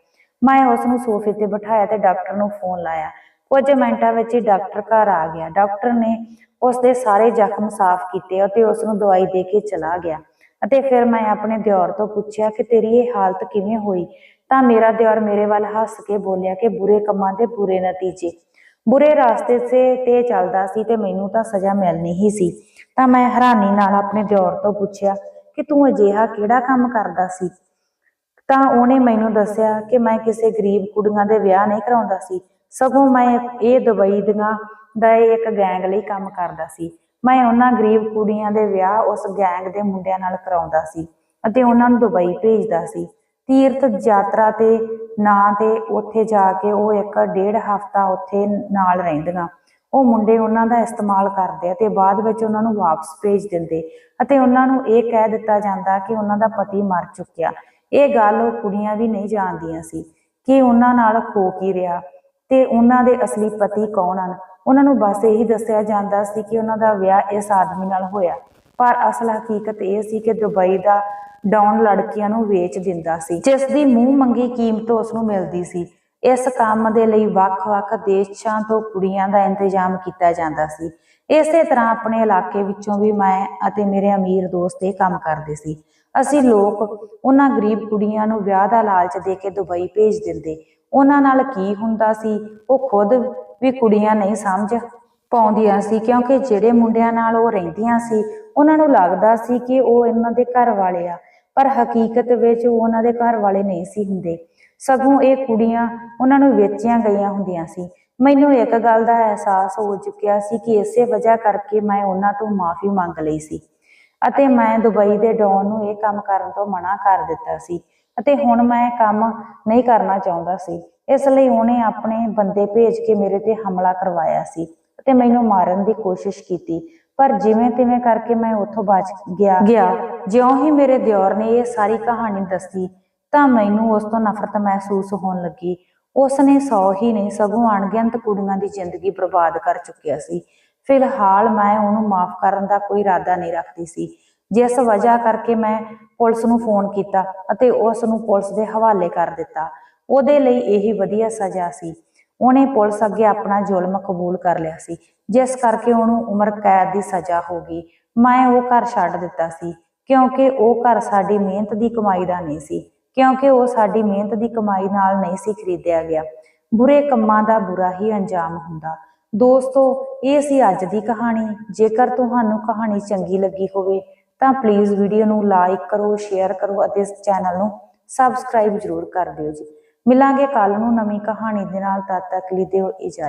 A: ਮੈਂ ਉਸ ਨੂੰ ਸੋਫੇ ਤੇ ਬਿਠਾਇਆ ਤੇ ਡਾਕਟਰ ਨੂੰ ਫੋਨ ਲਾਇਆ। ਕੁਝ ਮਿੰਟਾਂ ਵਿੱਚ ਹੀ ਡਾਕਟਰ ਘਰ ਆ ਗਿਆ। ਡਾਕਟਰ ਨੇ ਉਸ ਦੇ ਸਾਰੇ ਜ਼ਖਮ ਸਾਫ਼ ਕੀਤੇ ਅਤੇ ਉਸ ਨੂੰ ਦਵਾਈ ਦੇ ਕੇ ਚਲਾ ਗਿਆ ਅਤੇ ਫਿਰ ਮੈਂ ਆਪਣੇ ਦਿਓਰ ਤੋਂ ਪੁੱਛਿਆ ਕਿ ਤੇਰੀ ਇਹ ਹਾਲਤ ਕਿਵੇਂ ਹੋਈ? ਤਾਂ ਮੇਰਾ ਦਿਓਰ ਮੇਰੇ ਵੱਲ ਹੱਸ ਕੇ ਬੋਲਿਆ ਕਿ ਬੁਰੇ ਕੰਮਾਂ ਦੇ ਬੁਰੇ ਨਤੀਜੇ। ਬੁਰੇ ਰਾਸਤੇ ਸੇ ਤੇ ਚੱਲਦਾ ਸੀ ਤੇ ਮੈਨੂੰ ਤਾਂ ਸਜ਼ਾ ਮਿਲਣੀ ਹੀ ਸੀ। ਤਾਂ ਮੈਂ ਹੈਰਾਨੀ ਨਾਲ ਆਪਣੇ ਦਿਓਰ ਤੋਂ ਪੁੱਛਿਆ ਕਿ ਤੂੰ ਅਜਿਹਾ ਕਿਹੜਾ ਕੰਮ ਕਰਦਾ ਸੀ? ਤਾਂ ਉਹਨੇ ਮੈਨੂੰ ਦੱਸਿਆ ਕਿ ਮੈਂ ਕਿਸੇ ਗਰੀਬ ਕੁੜੀਆਂ ਦੇ ਵਿਆਹ ਨਹੀਂ ਕਰਾਉਂਦਾ ਸੀ। ਸਗੋਂ ਮੈਂ ਇਹ ਦੁਬਈ ਦੀਆਂ ਦਾ ਇੱਕ ਗੈਂਗ ਲਈ ਕੰਮ ਕਰਦਾ ਸੀ। ਮੈਂ ਉਹਨਾਂ ਗਰੀਬ ਕੁੜੀਆਂ ਦੇ ਵਿਆਹ ਉਸ ਗੈਂਗ ਦੇ ਮੁੰਡਿਆਂ ਨਾਲ ਕਰਾਉਂਦਾ ਸੀ ਅਤੇ ਉਹਨਾਂ ਨੂੰ ਦੁਬਈ ਭੇਜਦਾ ਸੀ। ਤੀਰਥ ਯਾਤਰਾ ਤੇ ਨਾਂ ਤੇ ਉੱਥੇ ਜਾ ਕੇ ਉਹ ਇੱਕ ਡੇਢ ਹਫ਼ਤਾ ਉੱਥੇ ਨਾਲ ਰਹਿੰਦੀਆਂ। ਉਹ ਮੁੰਡੇ ਉਹਨਾਂ ਦਾ ਇਸਤੇਮਾਲ ਕਰਦੇ ਅਤੇ ਬਾਅਦ ਵਿੱਚ ਉਹਨਾਂ ਨੂੰ ਵਾਪਸ ਭੇਜ ਦਿੰਦੇ। ਅਤੇ ਉਹਨਾਂ ਨੂੰ ਇਹ ਕਹਿ ਦਿੱਤਾ ਜਾਂਦਾ ਕਿ ਉਹਨਾਂ ਦਾ ਪਤੀ ਮਰ ਚੁੱਕਿਆ। ਇਹ ਗੱਲ ਉਹ ਕੁੜੀਆਂ ਵੀ ਨਹੀਂ ਜਾਣਦੀਆਂ ਸੀ ਕਿ ਉਹਨਾਂ ਨਾਲ ਹੋ ਕੀ ਰਿਹਾ ਤੇ ਉਹਨਾਂ ਦੇ ਅਸਲੀ ਪਤੀ ਕੌਣ ਹਨ। ਉਹਨਾਂ ਨੂੰ ਬਸ ਇਹੀ ਦੱਸਿਆ ਜਾਂਦਾ ਸੀ ਕਿ ਉਹਨਾਂ ਦਾ ਵਿਆਹ ਇਸ ਆਦਮੀ ਨਾਲ ਹੋਇਆ। ਪਰ ਅਸਲ ਹਕੀਕਤ ਇਹ ਸੀ ਕਿ ਦੁਬਈ ਦਾ ਡਾਊਨ ਲੜਕੀਆਂ ਨੂੰ ਵੇਚ ਦਿੰਦਾ ਸੀ। ਜਿਸ ਦੀ ਮੂੰਹ ਮੰਗੀ ਕੀਮਤ ਉਸ ਨੂੰ ਮਿਲਦੀ ਸੀ। ਇਸ ਕੰਮ ਦੇ ਲਈ ਵੱਖ-ਵੱਖ ਦੇਸ਼ਾਂ ਤੋਂ ਕੁੜੀਆਂ ਦਾ ਇੰਤਜ਼ਾਮ ਕੀਤਾ ਜਾਂਦਾ ਸੀ। ਇਸੇ ਤਰ੍ਹਾਂ ਆਪਣੇ ਇਲਾਕੇ ਵਿੱਚੋਂ ਵੀ ਮੈਂ ਅਤੇ ਮੇਰੇ ਅਮੀਰ ਦੋਸਤ ਇਹ ਕੰਮ ਕਰਦੇ ਸੀ। ਅਸੀਂ ਲੋਕ ਉਹਨਾਂ ਗਰੀਬ ਕੁੜੀਆਂ ਨੂੰ ਵਿਆਹ ਦਾ ਲਾਲਚ ਦੇ ਕੇ ਦੁਬਈ ਭੇਜ ਦਿੰਦੇ। ਉਹਨਾਂ ਨਾਲ ਕੀ ਹੁੰਦਾ ਸੀ, ਉਹ ਖੁਦ ਵੀ ਕੁੜੀਆਂ ਨਹੀਂ ਸਮਝ ਪਾਉਂਦੀਆਂ ਸੀ ਕਿਉਂਕਿ ਜਿਹੜੇ ਮੁੰਡਿਆਂ ਨਾਲ ਉਹ ਰਹਿੰਦੀਆਂ ਸੀ, ਉਹਨਾਂ ਨੂੰ ਲੱਗਦਾ ਸੀ ਕਿ ਉਹ ਇਹਨਾਂ ਦੇ ਘਰ ਵਾਲੇ ਆ। ਪਰ ਹਕੀਕਤ ਵਿੱਚ ਉਹਨਾਂ ਦੇ ਘਰ ਵਾਲੇ ਨਹੀਂ ਸੀ ਹੁੰਦੇ। ਸਗੋਂ ਇਹ ਕੁੜੀਆਂ ਉਹਨਾਂ ਨੂੰ ਵੇਚੀਆਂ ਗਈਆਂ ਹੁੰਦੀਆਂ ਸੀ। ਮੈਨੂੰ ਇੱਕ ਗੱਲ ਦਾ ਅਹਿਸਾਸ ਹੋ ਚੁੱਕਿਆ ਸੀ ਕਿ ਇਸੇ ਵਜ੍ਹਾ ਕਰਕੇ ਮੈਂ ਉਹਨਾਂ ਤੋਂ ਮਾਫੀ ਮੰਗ ਲਈ ਸੀ। ਅਤੇ ਮੈਂ ਦੁਬਈ ਦੇ ਡੌਨ ਨੂੰ ਇਹ ਕੰਮ ਕਰਨ ਤੋਂ ਮਨਾ ਕਰ ਦਿੱਤਾ ਸੀ। ਅਤੇ ਹੁਣ ਮੈਂ ਕੰਮ ਨਹੀਂ ਕਰਨਾ ਚਾਹੁੰਦਾ ਸੀ। ਇਸ ਲਈ ਉਹਨੇ ਆਪਣੇ ਬੰਦੇ ਭੇਜ ਕੇ ਮੇਰੇ ਤੇ ਹਮਲਾ ਕਰਵਾਇਆ ਸੀ ਅਤੇ ਮੈਨੂੰ ਮਾਰਨ ਦੀ ਕੋਸ਼ਿਸ਼ ਕੀਤੀ। ਪਰ ਜਿਵੇਂ ਤਿਵੇਂ ਕਰਕੇ ਮੈਂ ਉੱਥੋਂ ਬਚ ਗਿਆ। ਗਿਆ। ਜਿਉਂ ਹੀ ਮੇਰੇ ਦਿਓਰ ਨੇ ਇਹ ਸਾਰੀ ਕਹਾਣੀ ਦੱਸੀ ਤਾਂ ਮੈਨੂੰ ਉਸ ਤੋਂ ਨਫ਼ਰਤ ਮਹਿਸੂਸ ਹੋਣ ਲੱਗੀ। ਉਸ ਨੇ ਸੌ ਹੀ ਨਹੀਂ ਸਗੋਂ ਅਣਗਿਣਤ ਕੁੜੀਆਂ ਦੀ ਜ਼ਿੰਦਗੀ ਬਰਬਾਦ ਕਰ ਚੁੱਕਿਆ ਸੀ। ਫਿਲਹਾਲ ਮੈਂ ਉਹਨੂੰ ਮਾਫ ਕਰਨ ਦਾ ਕੋਈ ਇਰਾਦਾ ਨਹੀਂ ਰੱਖਦੀ ਸੀ। ਜਿਸ ਵਜ੍ਹਾ ਕਰਕੇ ਮੈਂ ਪੁਲਿਸ ਨੂੰ ਫੋਨ ਕੀਤਾ ਅਤੇ ਉਸ ਨੂੰ ਪੁਲਿਸ ਦੇ ਹਵਾਲੇ ਕਰ ਦਿੱਤਾ। ਉਹਦੇ ਲਈ ਇਹੀ ਵਧੀਆ ਸਜ਼ਾ ਸੀ। ਉਹਨੇ ਪੁਲਿਸ ਅੱਗੇ ਆਪਣਾ ਜ਼ੁਲਮ ਕਬੂਲ ਕਰ ਲਿਆ ਸੀ। ਜਿਸ ਕਰਕੇ ਉਹਨੂੰ ਉਮਰ ਕੈਦ ਦੀ ਸਜ਼ਾ ਹੋ ਗਈ। ਮੈਂ ਉਹ ਘਰ ਛੱਡ ਦਿੱਤਾ ਸੀ, ਕਿਉਂਕਿ ਉਹ ਘਰ ਸਾਡੀ ਮਿਹਨਤ ਦੀ ਕਮਾਈ ਦਾ ਨਹੀਂ ਸੀ, ਕਿਉਂਕਿ ਉਹ ਸਾਡੀ ਮਿਹਨਤ ਦੀ ਕਮਾਈ ਨਾਲ ਨਹੀਂ ਸੀ ਖਰੀਦਿਆ ਗਿਆ। ਬੁਰੇ ਕੰਮਾਂ ਦਾ ਬੁਰਾ ਹੀ ਅੰਜਾਮ ਹੁੰਦਾ। ਦੋਸਤੋ, ਇਹ ਸੀ ਅੱਜ ਦੀ ਕਹਾਣੀ। ਜੇਕਰ ਤੁਹਾਨੂੰ ਕਹਾਣੀ ਚੰਗੀ ਲੱਗੀ ਹੋਵੇ, ਤਾਂ ਪਲੀਜ਼ ਵੀਡੀਓ ਨੂੰ ਲਾਈਕ ਕਰੋ ਸ਼ੇਅਰ ਕਰੋ ਅਤੇ ਇਸ ਚੈਨਲ ਨੂੰ ਸਬਸਕ੍ਰਾਈਬ ਜ਼ਰੂਰ ਕਰ ਦਿਓ ਜੀ। ਮਿਲਾਂਗੇ ਕੱਲ ਨੂੰ ਨਵੀਂ ਕਹਾਣੀ ਦੇ ਨਾਲ ਤਦ ਤੱਕ ਲਈ ਦਿਓ ਇਜਾਜ਼ਤ।